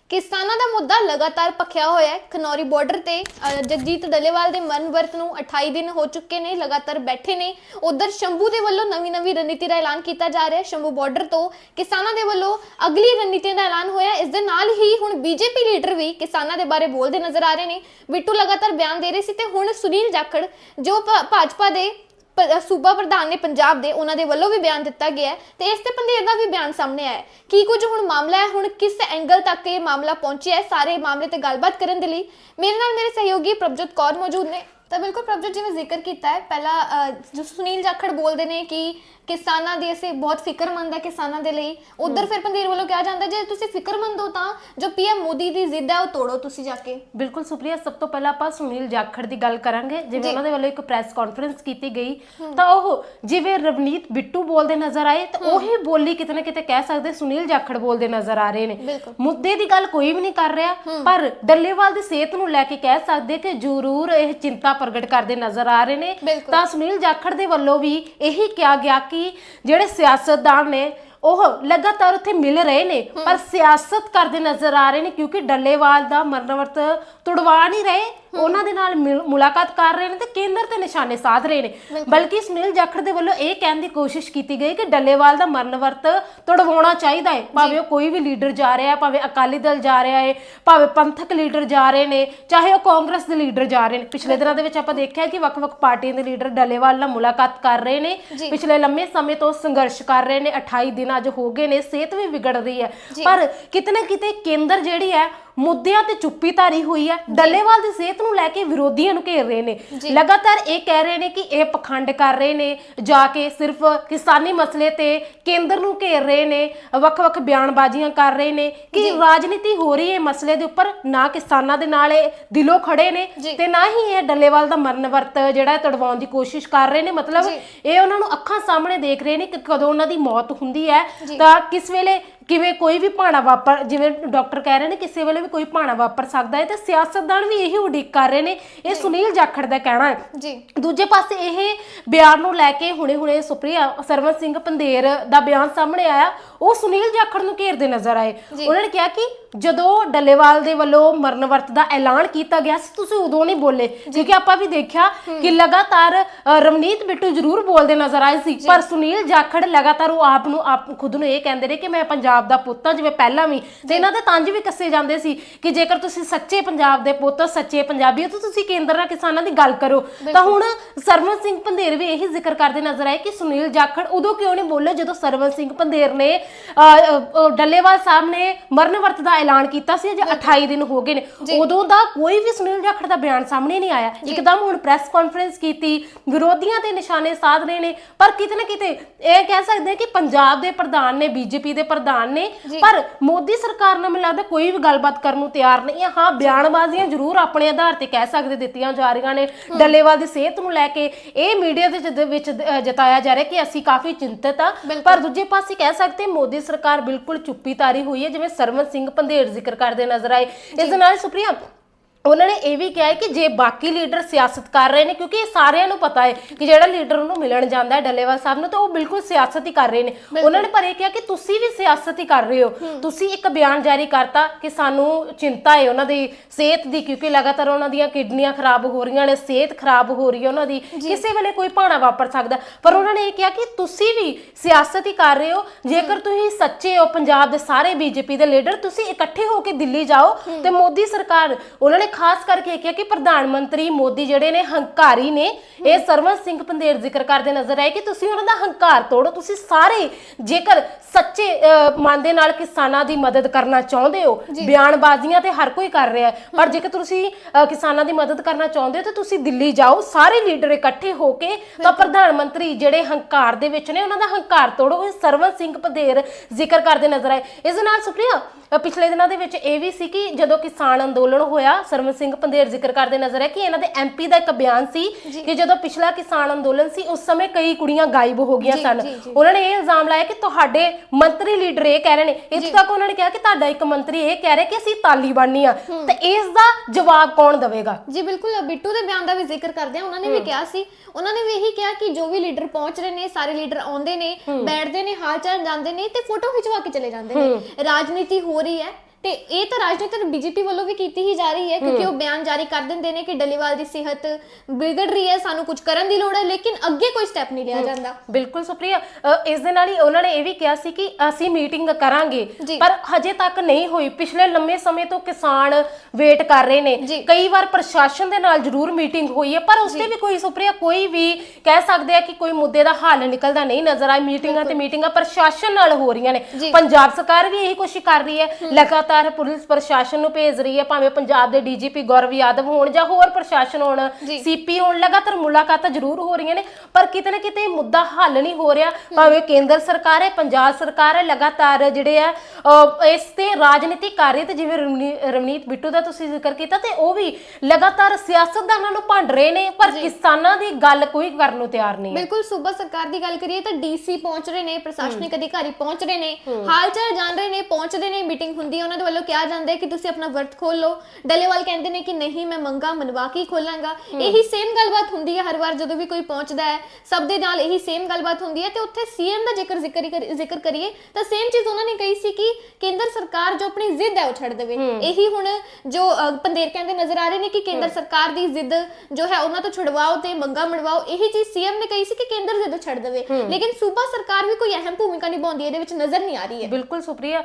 ਕਿਸਾਨਾਂ ਦਾ ਮੁੱਦਾ ਲਗਾਤਾਰ ਭਖਿਆ ਹੋਇਆ ਹੈ। ਖਨੌਰੀ ਬਾਰਡਰ ਤੇ ਅ, ਜਗਜੀਤ ਡੱਲੇਵਾਲ ਦੇ ਮਰਨ ਨੂੰ 28 ਦਿਨ ਹੋ ਚੁੱਕੇ ਨੇ ਲਗਾਤਾਰ ਬੈਠੇ ਨੇ। ਉਧਰ ਸ਼ੰਭੂ ਦੇ ਵੱਲੋਂ ਨਵੀਂ ਨਵੀਂ ਰਣਨੀਤੀ ਦਾ ਐਲਾਨ ਕੀਤਾ ਜਾ ਰਿਹਾ ਹੈ। ਸ਼ੰਭੂ ਬਾਰਡਰ ਤੋਂ ਕਿਸਾਨਾਂ ਦੇ ਵੱਲੋਂ ਅਗਲੀ ਰਣਨੀਤੀ ਦਾ ਐਲਾਨ ਹੋਇਆ ਇਸ ਦੇ ਨਾਲ ਹੀ ਹੁਣ ਬੀਜੇਪੀ ਲੀਡਰ ਵੀ ਕਿਸਾਨਾਂ ਦੇ ਬਾਰੇ ਬੋਲਦੇ ਨਜ਼ਰ ਆ ਰਹੇ ਨੇ। ਬਿੱਟੂ ਲਗਾਤਾਰ ਬਿਆਨ ਦੇ ਰਹੇ ਸੀ ਤੇ ਹੁਣ ਸੁਨੀਲ ਜਾਖੜ ਜੋ ਭਾ- ਭਾਜਪਾ ਦੇ ਸੂਬਾ ਪ੍ਰਧਾਨ ਨੇ ਪੰਜਾਬ ਦੇ ਉਹਨਾਂ ਦੇ ਵੱਲੋਂ ਵੀ ਬਿਆਨ ਦਿੱਤਾ ਗਿਆ ਤੇ ਇਸ ਤੇ ਪੰਦੇਰ ਦਾ ਵੀ ਬਿਆਨ ਸਾਹਮਣੇ ਆਇਆ ਕੀ ਕੁਝ ਹੁਣ ਮਾਮਲਾ ਹੈ? ਹੁਣ ਕਿਸ ਐਂਗਲ ਤੱਕ ਇਹ ਮਾਮਲਾ ਪਹੁੰਚਿਆ ਹੈ ਸਾਰੇ ਮਾਮਲੇ ਤੇ ਗੱਲਬਾਤ ਕਰਨ ਦੇ ਲਈ? ਮੇਰੇ ਨਾਲ ਮੇਰੇ ਸਹਿਯੋਗੀ ਪ੍ਰਭਜੋਤ ਕੌਰ ਮੌਜੂਦ ਨੇ। ਤਾਂ ਬਿਲਕੁਲ ਪ੍ਰਭਜੋਤ ਜੀ ਨੇ ਜ਼ਿਕਰ ਕੀਤਾ ਹੈ ਪਹਿਲਾਂ ਅ, ਜੋ ਸੁਨੀਲ ਜਾਖੜ ਬੋਲਦੇ ਨੇ ਕਿ ਕਿਸਾਨਾਂ ਦੀ ਅਸੀਂ ਬਹੁਤ ਫਿਕਰਮੰਦ ਹੈ ਕਿਸਾਨਾਂ ਦੇ ਲਈ। ਉਧਰ ਫਿਰ ਪੰਦੇਰ ਵੱਲੋਂ ਕਿਹਾ ਜਾਂਦਾ ਜੇ ਤੁਸੀਂ ਫਿਕਰਮੰਦ ਹੋ ਤਾਂ ਜੋ ਪੀਐਮ ਮੋਦੀ ਦੀ ਜ਼ਿੱਦ ਹੈ ਉਹ ਤੋੜੋ ਤੁਸੀਂ ਜਾ ਕੇ। ਬਿਲਕੁਲ ਸੁਪਰੀਆ ਸਭ ਤੋਂ ਪਹਿਲਾਂ ਆਪਾਂ ਸੁਨੀਲ ਜਾਖੜ ਦੀ ਗੱਲ ਕਰਾਂਗੇ। ਜਿਵੇਂ ਉਹਨਾਂ ਦੇ ਵੱਲੋਂ ਇੱਕ ਪ੍ਰੈਸ ਕਾਨਫਰੰਸ ਕੀਤੀ ਗਈ ਤਾਂ ਉਹ ਜਿਵੇਂ ਰਵਨੀਤ ਬਿੱਟੂ ਬੋਲਦੇ ਨਜ਼ਰ ਆਏ ਤਾਂ ਉਹੀ ਬੋਲੀ ਕਿਤੇ ਨਾ ਕਿਤੇ ਕਹਿ ਸਕਦੇ ਸੁਨੀਲ ਜਾਖੜ ਬੋਲਦੇ ਨਜ਼ਰ ਆ ਰਹੇ ਨੇ। ਮੁੱਦੇ ਦੀ ਗੱਲ ਕੋਈ ਵੀ ਨਹੀਂ ਕਰ ਰਿਹਾ ਪਰ ਡੱਲੇਵਾਲ ਦੀ ਸਿਹਤ ਨੂੰ ਲੈ ਕੇ ਕਹਿ ਸਕਦੇ ਕਿ ਜ਼ਰੂਰ ਇਹ ਚਿੰਤਾ ਪ੍ਰਗਟ ਕਰਦੇ ਨਜ਼ਰ ਆ ਰਹੇ ਨੇ। ਤਾਂ ਸੁਨੀਲ ਜਾਖੜ ਦੇ ਵੱਲੋਂ ਵੀ ਇਹੀ ਕਿਹਾ ਗਿਆ ਕਿ ਜਿਹੜੇ ਸਿਆਸਤਦਾਨ ਨੇ, ਉਹ ਲਗਾਤਾਰ ਉੱਥੇ ਮਿਲ ਰਹੇ ਨੇ। ਪਰ ਸਿਆਸਤ ਕਰਦੇ ਨਜ਼ਰ ਆ ਰਹੇ ਨੇ ਕਿਉਂਕਿ ਡੱਲੇਵਾਲ ਦਾ ਮਰਨਵਰਤ ਤੁੜਵਾ ਨਹੀਂ ਰਹੇ। ਉਹਨਾਂ ਦੇ ਨਾਲ ਮਿਲ- ਮੁਲਾਕਾਤ ਕਰ ਰਹੇ ਨੇ ਤੇ ਕੇਂਦਰ ਤੇ ਨਿਸ਼ਾਨੇ ਸਾਧ ਰਹੇ ਨੇ। ਬਲਕਿ ਸੁਨੀਲ ਜਾਖੜ ਦੇ ਵੱਲੋਂ ਇਹ ਕਹਿਣ ਦੀ ਕੋਸ਼ਿਸ਼ ਕੀਤੀ ਗਈ ਕਿ ਡੱਲੇਵਾਲ ਦਾ ਮਰਨ ਵਰਤ ਤੁੜਵਾਉਣਾ ਚਾਹੀਦਾ ਹੈ। ਭਾਵੇਂ ਉਹ ਕੋਈ ਵੀ ਲੀਡਰ ਜਾ ਰਿਹਾ ਹੈ ਭਾਵੇਂ ਅਕਾਲੀ ਦਲ ਜਾ ਰਿਹਾ ਹੈ ਭਾਵੇਂ ਪੰਥਕ ਲੀਡਰ ਜਾ ਰਹੇ ਨੇ ਚਾਹੇ ਉਹ ਕਾਂਗਰਸ ਦੇ ਲੀਡਰ ਜਾ ਰਹੇ ਨੇ। ਪਿਛਲੇ ਦਿਨਾਂ ਦੇ ਵਿੱਚ ਆਪਾਂ ਦੇਖਿਆ ਕਿ ਵੱਖ-ਵੱਖ ਪਾਰਟੀਆਂ ਦੇ ਲੀਡਰ ਡੱਲੇਵਾਲ ਨਾਲ ਮੁਲਾਕਾਤ ਕਰ ਰਹੇ ਨੇ। ਜੀ। ਪਿਛਲੇ ਲੰਮੇ ਸਮੇਂ ਤੋਂ ਸੰਘਰਸ਼ ਕਰ ਰਹੇ ਨੇ। 28 ਦਿਨ ਅੱਜ ਹੋ ਗਏ ਨੇ ਸਿਹਤ ਵੀ ਵਿਗੜ ਰਹੀ ਹੈ। ਪਰ ਕਿਤੇ ਨਾ ਕਿਤੇ ਕੇਂਦਰ ਜਿਹੜੀ ਹੈ ਮੁੱਦਿਆਂ ਤੇ ਚੁੱਪੀ ਧਾਰੀ ਹੋਈ ਹੈ। ਡੱਲੇਵਾਲ ਦੀ ਸਿਹਤ ਨੂੰ ਲੈ ਕੇ ਵਿਰੋਧੀਆਂ ਨੂੰ ਘੇਰ ਰਹੇ ਨੇ। ਲਗਾਤਾਰ ਇਹ ਕਹਿ ਰਹੇ ਨੇ ਕਿ ਇਹ ਪਖੰਡ ਕਰ ਰਹੇ ਨੇ ਜਾ ਕੇ ਸਿਰਫ ਕਿਸਾਨੀ ਮਸਲੇ ਤੇ ਕੇਂਦਰ ਨੂੰ ਘੇਰ ਰਹੇ ਨੇ ਵੱਖ-ਵੱਖ ਬਿਆਨਬਾਜ਼ੀਆਂ ਕਰ ਰਹੇ ਨੇ ਕਿ ਰਾਜਨੀਤੀ ਹੋ ਰਹੀ ਹੈ ਮਸਲੇ ਦੇ ਉੱਪਰ ਨਾ ਕਿਸਾਨਾਂ ਦੇ ਨਾਲ ਇਹ ਦਿਲੋਂ ਖੜੇ ਨੇ। ਤੇ ਨਾ ਹੀ ਇਹ ਡੱਲੇਵਾਲ ਦਾ ਮਰਨ ਵਰਤ ਜਿਹੜਾ ਤੜਵਾਉਣ ਦੀ ਕੋਸ਼ਿਸ਼ ਕਰ ਰਹੇ ਨੇ। ਮਤਲਬ। ਇਹ ਉਹਨਾਂ ਨੂੰ ਅੱਖਾਂ ਸਾਹਮਣੇ ਦੇਖ ਰਹੇ ਨੇ ਕਿ ਕਦੋਂ ਉਹਨਾਂ ਦੀ ਮੌਤ ਹੁੰਦੀ ਹੈ। ਤਾਂ ਕਿਸ ਵੇਲੇ ਕਿਵੇਂ ਕੋਈ ਵੀ ਭਾਣਾ ਵਾਪਰ ਜਿਵੇਂ ਡਾਕਟਰ ਕਹਿ ਰਹੇ ਨੇ ਕਿਸੇ ਵੇਲੇ ਵੀ ਕੋਈ ਭਾਣਾ ਵਾਪਰ ਸਕਦਾ ਹੈ ਤੇ ਸਿਆਸਤਦਾਨ ਵੀ ਇਹੀ ਉਡੀਕ ਕਰ ਰਹੇ ਨੇ। ਇਹ ਸੁਨੀਲ ਜਾਖੜ ਦਾ ਕਹਿਣਾ ਹੈ। ਜੀ। ਦੂਜੇ ਪਾਸੇ ਇਹ ਬਿਆਨ ਨੂੰ ਲੈ ਕੇ ਹੁਣੇ-ਹੁਣੇ ਸੁਪਰੀਆ ਸਰਵਨ ਸਿੰਘ ਪੰਧੇਰ ਦਾ ਬਿਆਨ ਸਾਹਮਣੇ ਆਇਆ। ਉਹ ਸੁਨੀਲ ਜਾਖੜ ਨੂੰ ਘੇਰਦੇ ਨਜ਼ਰ ਆਏ। ਉਹਨਾਂ ਨੇ ਕਿਹਾ ਕਿ ਜਦੋਂ ਡੱਲੇਵਾਲ ਦੇ ਵੱਲੋਂ ਮਰਨ ਵਰਤ ਦਾ ਐਲਾਨ ਕੀਤਾ ਗਿਆ ਸੀ ਤੁਸੀਂ ਉਦੋਂ ਨਹੀਂ ਬੋਲੇ। ਕਿਉਂਕਿ ਆਪਾਂ ਵੀ ਦੇਖਿਆ ਕਿ ਲਗਾਤਾਰ ਅ, ਰਵਨੀਤ ਬਿੱਟੂ ਜ਼ਰੂਰ ਬੋਲਦੇ ਨਜ਼ਰ ਆਏ ਸੀ। ਪਰ ਸੁਨੀਲ ਜਾਖੜ ਲਗਾਤਾਰ ਉਹ ਆਪ ਨੂੰ ਆਪ ਖੁਦ ਨੂੰ ਇਹ ਕਹਿੰਦੇ ਨੇ ਕਿ ਮੈਂ ਪੰਜਾਬ ਦਾ ਪੁੱਤ ਹਾਂ ਜਿਵੇਂ ਪਹਿਲਾਂ ਵੀ। ਤੇ ਇਹਨਾਂ ਦੇ ਤੰਜ ਵੀ ਕੱਸੇ ਜਾਂਦੇ ਸੀ ਕਿ ਜੇਕਰ ਤੁਸੀਂ ਸੱਚੇ ਪੰਜਾਬ ਦੇ ਪੁੱਤ ਹੋ, ਸੱਚੇ ਪੰਜਾਬੀ ਹੋ ਤਾਂ ਤੁਸੀਂ ਕੇਂਦਰ ਨਾਲ ਕਿਸਾਨਾਂ ਦੀ ਗੱਲ ਕਰੋ। ਤਾਂ ਹੁਣ ਸਰਵਨ ਸਿੰਘ ਪੰਧੇਰ ਵੀ ਇਹੀ ਜ਼ਿਕਰ ਕਰਦੇ ਨਜ਼ਰ ਆਏ ਕਿ ਸੁਨੀਲ ਜਾਖੜ ਉਦੋਂ ਕਿਉਂ ਨਹੀਂ ਬੋਲੇ ਜਦੋਂ ਸਰਵਨ ਸਿੰਘ ਪੰਧੇਰ ਨੇ ਡੱਲੇਵਾਲ ਸਾਹਿਬ ਨੇ ਮਰਨ ਵਰਤ ਦਾ ਐਲਾਨ ਕੀਤਾ ਸੀ ਜੇ 28 ਦਿਨ ਹੋ ਗਏ ਨੇ। ਉਦੋਂ ਦਾ ਕੋਈ ਵੀ ਸੁਨੀਲ ਜਾਖੜ ਦਾ ਬਿਆਨ ਸਾਹਮਣੇ ਨਹੀਂ ਆਇਆ। ਇੱਕਦਮ ਹੁਣ ਪ੍ਰੈਸ ਕਾਨਫਰੰਸ ਕੀਤੀ ਵਿਰੋਧੀਆਂ ਤੇ ਨਿਸ਼ਾਨੇ ਸਾਧ ਰਹੇ ਨੇ। ਪਰ ਕਿਤੇ ਨਾ ਕਿਤੇ ਇਹ ਕਹਿ ਸਕਦੇ ਕਿ ਪੰਜਾਬ ਦੇ ਪ੍ਰਧਾਨ ਨੇ ਬੀਜੇਪੀ ਦੇ ਪ੍ਰਧਾਨ ਨੇ ਪਰ ਮੋਦੀ ਸਰਕਾਰ ਨਾਲ ਮੈਨੂੰ ਲੱਗਦਾ ਕੋਈ ਵੀ ਗੱਲਬਾਤ ਕਰਨ ਨੂੰ ਤਿਆਰ ਨਹੀਂ ਹੈ ਹਾਂ ਬਿਆਨਬਾਜ਼ੀਆਂ ਜ਼ਰੂਰ ਆਪਣੇ ਆਧਾਰ ਤੇ ਕਹਿ ਸਕਦੇ ਦਿੱਤੀਆਂ ਜਾ ਰਹੀਆਂ ਨੇ। ਡੱਲੇਵਾਲ ਦੀ ਸਿਹਤ ਨੂੰ ਲੈ ਕੇ ਇਹ ਮੀਡੀਆ ਦੇ ਵਿੱਚ ਜਤਾਇਆ ਜਾ ਰਿਹਾ ਕਿ ਅਸੀਂ ਕਾਫੀ ਚਿੰਤਤ ਆ। ਪਰ ਦੂਜੇ ਪਾਸੇ ਕਹਿ ਸਕਦੇ ਮੋਦੀ ਸਰਕਾਰ ਬਿਲਕੁਲ ਚੁੱਪੀ ਤਾਰੀ ਹੋਈ ਹੈ, ਜਿਵੇਂ ਸਰਵਨ ਸਿੰਘ ਪੰਧੇਰ ਜ਼ਿਕਰ ਕਰਦੇ ਨਜ਼ਰ ਆਏ। ਇਸ ਦੇ ਨਾਲ ਸੁਪਰੀਆ ਉਹਨਾਂ ਨੇ ਇਹ ਵੀ ਕਿਹਾ ਹੈ ਕਿ ਜੇ ਬਾਕੀ ਲੀਡਰ ਸਿਆਸਤ ਕਰ ਰਹੇ ਨੇ ਕਿਉਂਕਿ ਇਹ ਸਾਰਿਆਂ ਨੂੰ ਪਤਾ ਹੈ ਕਿ ਜਿਹੜਾ ਲੀਡਰ ਉਹਨੂੰ ਮਿਲਣ ਜਾਂਦਾ ਹੈ ਡੱਲੇਵਾਲ ਸਾਹਿਬ ਨੂੰ ਤਾਂ ਉਹ ਬਿਲਕੁਲ ਸਿਆਸਤ ਹੀ ਕਰ ਰਹੇ ਨੇ। ਉਹਨਾਂ ਨੇ ਪਰ ਇਹ ਕਿਹਾ ਕਿ ਤੁਸੀਂ ਵੀ ਸਿਆਸਤ ਹੀ ਕਰ ਰਹੇ ਹੋ। ਤੁਸੀਂ ਇੱਕ ਬਿਆਨ ਜਾਰੀ ਕਰਤਾ ਕਿ ਸਾਨੂੰ ਚਿੰਤਾ ਹੈ ਉਹਨਾਂ ਦੀ ਸਿਹਤ ਦੀ ਕਿਉਂਕਿ ਲਗਾਤਾਰ ਉਹਨਾਂ ਦੀਆਂ ਕਿਡਨੀਆਂ ਖਰਾਬ ਹੋ ਰਹੀਆਂ ਨੇ ਸਿਹਤ ਖਰਾਬ ਹੋ ਰਹੀ ਹੈ ਉਹਨਾਂ ਦੀ। ਕਿਸੇ ਵੇਲੇ ਕੋਈ ਭਾਣਾ ਵਾਪਰ ਸਕਦਾ। ਪਰ ਉਹਨਾਂ ਨੇ ਇਹ ਕਿਹਾ ਕਿ ਤੁਸੀਂ ਵੀ ਸਿਆਸਤ ਹੀ ਕਰ ਰਹੇ ਹੋ। ਜੇਕਰ ਤੁਸੀਂ ਸੱਚੇ ਹੋ ਪੰਜਾਬ ਦੇ ਸਾਰੇ ਬੀਜੇਪੀ ਦੇ ਲੀਡਰ ਤੁਸੀਂ ਇਕੱਠੇ ਹੋ ਕੇ ਦਿੱਲੀ ਜਾਓ ਤੇ ਮੋਦੀ ਸਰਕਾਰ ਉਹਨਾਂ ਨੇ ਖਾਸ ਕਰਕੇ ਕਿਹਾ ਕਿ ਪ੍ਰਧਾਨ ਮੰਤਰੀ ਮੋਦੀ ਜਿਹੜੇ ਨੇ ਹੰਕਾਰੀ ਨੇ ਇਹ ਸਰਵਨ ਸਿੰਘ ਪੰਧੇਰ ਜ਼ਿਕਰ ਕਰਦੇ ਨਜ਼ਰ ਆਏ ਕਿ ਤੁਸੀਂ ਉਹਨਾਂ ਦਾ ਹੰਕਾਰ ਤੋੜੋ ਤੁਸੀਂ ਸਾਰੇ ਜੇਕਰ ਸੱਚੇ ਮਨ ਦੇ ਨਾਲ ਕਿਸਾਨਾਂ ਦੀ ਮਦਦ ਕਰਨਾ ਚਾਹੁੰਦੇ ਹੋ ਬਿਆਨਬਾਜ਼ੀਆਂ ਤੇ ਹਰ ਕੋਈ ਕਰ ਰਿਹਾ ਹੈ ਪਰ ਜੇਕਰ ਤੁਸੀਂ ਕਿਸਾਨਾਂ ਦੀ ਮਦਦ ਕਰਨਾ ਚਾਹੁੰਦੇ ਹੋ ਤਾਂ ਤੁਸੀਂ ਦਿੱਲੀ ਜਾਓ ਸਾਰੇ ਲੀਡਰ ਇਕੱਠੇ ਹੋ ਕੇ ਤਾਂ ਪ੍ਰਧਾਨ ਮੰਤਰੀ ਜਿਹੜੇ ਹੰਕਾਰ ਦੇ ਵਿੱਚ ਨੇ ਉਹਨਾਂ ਦਾ ਹੰਕਾਰ ਤੋੜੋ ਇਹ ਸਰਵਨ ਸਿੰਘ ਪੰਧੇਰ ਜ਼ਿਕਰ ਕਰਦੇ ਨਜ਼ਰ ਆਏ। ਇਸ ਨਾਲ ਸੁਪਰੀਆ ਪਿਛਲੇ ਦਿਨਾਂ ਦੇ ਵਿੱਚ ਇਹ ਵੀ ਸੀ ਕਿ ਜਦੋਂ ਕਿਸਾਨ ਅੰਦੋਲਨ ਹੋਇਆ ਸਰਵਨ ਸਿੰਘ ਪੰਧੇਰ ਜ਼ਿਕਰ ਕਰਦੇ ਨਜ਼ਰ ਆਏ ਕਿ ਇਹਨਾਂ ਦੇ ਐਮਪੀ ਦਾ ਇੱਕ ਬਿਆਨ ਸੀ ਕਿ ਜਦੋਂ ਪਿਛਲਾ ਕਿਸਾਨ ਅੰਦੋਲਨ ਸੀ ਉਸ ਸਮੇਂ ਕਈ ਕੁੜੀਆਂ ਗਾਇਬ ਹੋ ਗਈਆਂ ਸਨ। ਉਹਨਾਂ ਨੇ ਇਹ ਇਲਜ਼ਾਮ ਲਾਇਆ ਕਿ ਤੁਹਾਡੇ ਮੰਤਰੀ ਲੀਡਰ ਇਹ ਕਹਿ ਰਹੇ ਨੇ। ਇੱਥੇ ਤੱਕ ਉਹਨਾਂ ਨੇ ਕਿਹਾ ਕਿ ਤੁਹਾਡਾ ਇੱਕ ਮੰਤਰੀ ਇਹ ਕਹਿ ਰਿਹਾ ਕਿ ਅਸੀਂ ਤਾਲੀਬਾਨੀ ਆ। ਤੇ ਇਸ ਦਾ ਜਵਾਬ ਕੌਣ ਦੇਵੇਗਾ? ਜੀ ਬਿਲਕੁਲ। ਬਿੱਟੂ ਦੇ ਬਿਆਨ ਦਾ ਵੀ ਜ਼ਿਕਰ ਕਰਦੇ ਆ। ਉਹਨਾਂ ਨੇ ਵੀ ਕਿਹਾ ਸੀ। ਉਹਨਾਂ ਨੇ ਵੀ ਇਹੀ ਕਿਹਾ ਕਿ ਜੋ ਵੀ ਲੀਡਰ ਪਹੁੰਚ ਰਹੇ ਨੇ ਸਾਰੇ ਲੀਡਰ ਆਉਂਦੇ ਨੇ ਬੈਠਦੇ ਨੇ ਹਾਲ ਚਾਲ ਜਾਂਦੇ ਨੇ ਤੇ ਫੋਟੋ ਖਿਚਵਾ ਕੇ ਚਲੇ ਜਾਂਦੇ ਨੇ। ਰਾਜਨੀਤੀ ਹੋ ਰਹੀ ਹੈ। ਤੇ ਇਹ ਤਾਂ ਰਾਜਨੀਤੀ ਤਾਂ ਬੀਜੇਪੀ ਵੱਲੋਂ ਵੀ ਕੀਤੀ ਹੀ ਜਾ ਰਹੀ ਹੈ ਕਿਉਂਕਿ ਉਹ ਬਿਆਨ ਜਾਰੀ ਕਰ ਦਿੰਦੇ ਨੇ ਕਿ ਡੱਲੇਵਾਲ ਦੀ ਸਿਹਤ ਵਿਗੜ ਰਹੀ ਹੈ ਸਾਨੂੰ ਕੁਝ ਕਰਨ ਦੀ ਲੋੜ ਹੈ ਲੇਕਿਨ ਅੱਗੇ ਕੋਈ ਸਟੈਪ ਨਹੀਂ ਲਿਆ ਜਾਂਦਾ। ਬਿਲਕੁਲ ਸੁਪਰੀਆ ਅ, ਇਸ ਦੇ ਨਾਲ ਹੀ ਉਹਨਾਂ ਨੇ ਇਹ ਵੀ ਕਿਹਾ ਸੀ ਕਿ ਅਸੀਂ ਮੀਟਿੰਗ ਕਰਾਂਗੇ ਜੀ। ਪਰ ਹਜੇ ਤੱਕ ਨਹੀਂ ਹੋਈ। ਪਿਛਲੇ ਲੰਮੇ ਸਮੇਂ ਤੋਂ ਕਿਸਾਨ ਵੇਟ ਕਰ ਰਹੇ ਨੇ। ਕਈ ਵਾਰ ਪ੍ਰਸ਼ਾਸਨ ਦੇ ਨਾਲ ਜ਼ਰੂਰ ਮੀਟਿੰਗ ਹੋਈ ਹੈ ਪਰ ਉਸ ਤੇ ਵੀ ਕੋਈ ਸੁਪਰੀਆ ਕੋਈ ਵੀ ਕਹਿ ਸਕਦੇ ਆ ਕਿ ਕੋਈ ਮੁੱਦੇ ਦਾ ਹੱਲ ਨਿਕਲਦਾ ਨਹੀਂ ਨਜ਼ਰ ਆਇਆ। ਮੀਟਿੰਗਾਂ ਤੇ ਮੀਟਿੰਗਾਂ ਪ੍ਰਸ਼ਾਸਨ ਨਾਲ ਹੋ ਰਹੀਆਂ ਨੇ। ਜੀ। ਪੰਜਾਬ ਸਰਕਾਰ ਵੀ ਇਹੀ ਕੋਸ਼ਿਸ਼ ਕਰ ਰਹੀ ਹੈ। ਲਗਾਤਾਰ ਪੁਲਿਸ ਪ੍ਰਸ਼ਾਸਨ ਨੂੰ ਭੇਜ ਰਹੀ ਹੈ ਭਾਵੇਂ ਪੰਜਾਬ ਦੇ ਡੀਜੀਪੀ ਗੌਰਵ ਯਾਦਵ ਹੋਣ ਜਾਂ ਹੋਰ ਪ੍ਰਸ਼ਾਸਨ ਹੋਣ। ਸੀਪੀ ਹੋਣ ਲਗਾਤਾਰ ਮੁਲਾਕਾਤਾਂ ਜ਼ਰੂਰ ਹੋ ਰਹੀਆਂ ਨੇ ਪਰ ਕਿਤੇ ਨਾ ਕਿਤੇ ਇਹ ਮੁੱਦਾ ਹੱਲ ਨਹੀਂ ਹੋ ਰਿਹਾ। ਭਾਵੇਂ ਕੇਂਦਰ ਸਰਕਾਰ ਹੈ ਪੰਜਾਬ ਸਰਕਾਰ ਹੈ ਲਗਾਤਾਰ ਜਿਹੜੇ ਆ ਅਹ, ਇਸ ਤੇ ਰਾਜਨੀਤੀ ਕਰ ਰਹੀ ਹੈ ਤੇ ਜਿਵੇਂ ਰਵਨੀ- ਰਵਨੀਤ ਬਿੱਟੂ ਦਾ ਤੁਸੀਂ ਜ਼ਿਕਰ ਕੀਤਾ ਤੇ ਉਹ ਵੀ ਲਗਾਤਾਰ ਸਿਆਸਤਦਾਨਾਂ ਨੂੰ ਭੰਡ ਰਹੇ ਨੇ ਪਰ ਕਿਸਾਨਾਂ ਦੀ ਗੱਲ ਕੋਈ ਕਰਨ ਨੂੰ ਤਿਆਰ ਨਹੀਂ ਹੈ। ਬਿਲਕੁਲ ਸੂਬਾ ਸਰਕਾਰ ਦੀ ਗੱਲ ਕਰੀਏ ਤਾਂ ਡੀਸੀ ਪਹੁੰਚ ਰਹੇ ਨੇ ਪ੍ਰਸ਼ਾਸਨਿਕ ਅਧਿਕਾਰੀ ਪਹੁੰਚ ਰਹੇ ਨੇ ਹਾਲ ਚਾਲ ਜਾਣ ਰਹੇ ਨੇ ਪਹੁੰਚਦੇ ਨੇ ਮੀਟਿੰਗ ਹੁੰਦੀ ਹੈ ਉਹਨਾਂ ਦੇ ਵੱਲੋਂ ਕਿਹਾ ਜਾਂਦਾ ਹੈ ਕਿ ਤੁਸੀਂ ਆਪਣਾ ਵਰਤ ਖੋਲ ਲਓ। ਡੱਲੇਵਾਲ ਕਹਿੰਦੇ ਨੇ ਕਿ ਨਹੀਂ ਮੈਂ ਮੰਗਾ ਮਨਵਾ ਕੇ ਖੋਲਾਂਗਾ। ਇਹੀ ਸੇਮ ਗੱਲਬਾਤ ਹੁੰਦੀ ਹੈ ਹਰ ਵਾਰ ਜਦੋਂ ਵੀ ਕੋਈ ਪਹੁੰਚਦਾ ਹੈ। ਸਭ ਦੇ ਨਾਲ ਇਹੀ ਸੇਮ ਗੱਲਬਾਤ ਹੁੰਦੀ ਹੈ ਤੇ ਉੱਥੇ ਸੀਐਮ ਦਾ ਜ਼ਿਕਰ ਜ਼ਿਕਰ ਜ਼ਿਕਰ ਕਰੀਏ ਤਾਂ ਸੇਮ ਚੀਜ਼ ਉਹਨਾਂ ਨੇ ਕਹੀ ਸੀ ਕਿ ਕੇਂਦਰ ਸਰਕਾਰ ਜੋ ਆਪਣੀ ਜ਼ਿੱਦ ਹੈ ਉਹ ਛੱਡ ਦੇਵੇ। ਇਹੀ ਹੁਣ ਜੋ ਪੰਦੇਰ ਕਹਿੰਦੇ ਨਜ਼ਰ ਆ ਰਹੇ ਨੇ ਕਿ ਕੇਂਦਰ ਸਰਕਾਰ ਦੀ ਜ਼ਿੱਦ ਜੋ ਹੈ ਉਹਨਾਂ ਤੋਂ ਛੁਡਵਾਓ ਤੇ ਮੰਗਾ ਮੜਵਾਓ ਇਹੀ ਚੀਜ਼ ਸੀਐਮ ਨੇ ਕਹੀ ਸੀ ਕਿ ਕੇਂਦਰ ਜ਼ਿੱਦ ਛੱਡ ਦੇਵੇ। ਲੇਕਿਨ ਸੂਬਾ ਸਰਕਾਰ ਵੀ ਕੋਈ ਅਹਿਮ ਭੂਮਿਕਾ ਨਿਭਾਉਂਦੀ ਇਹਦੇ ਵਿੱਚ ਨਜ਼ਰ ਨਹੀਂ ਆ ਰਹੀ ਹੈ। ਬਿਲਕੁਲ ਸੁਪਰੀਆ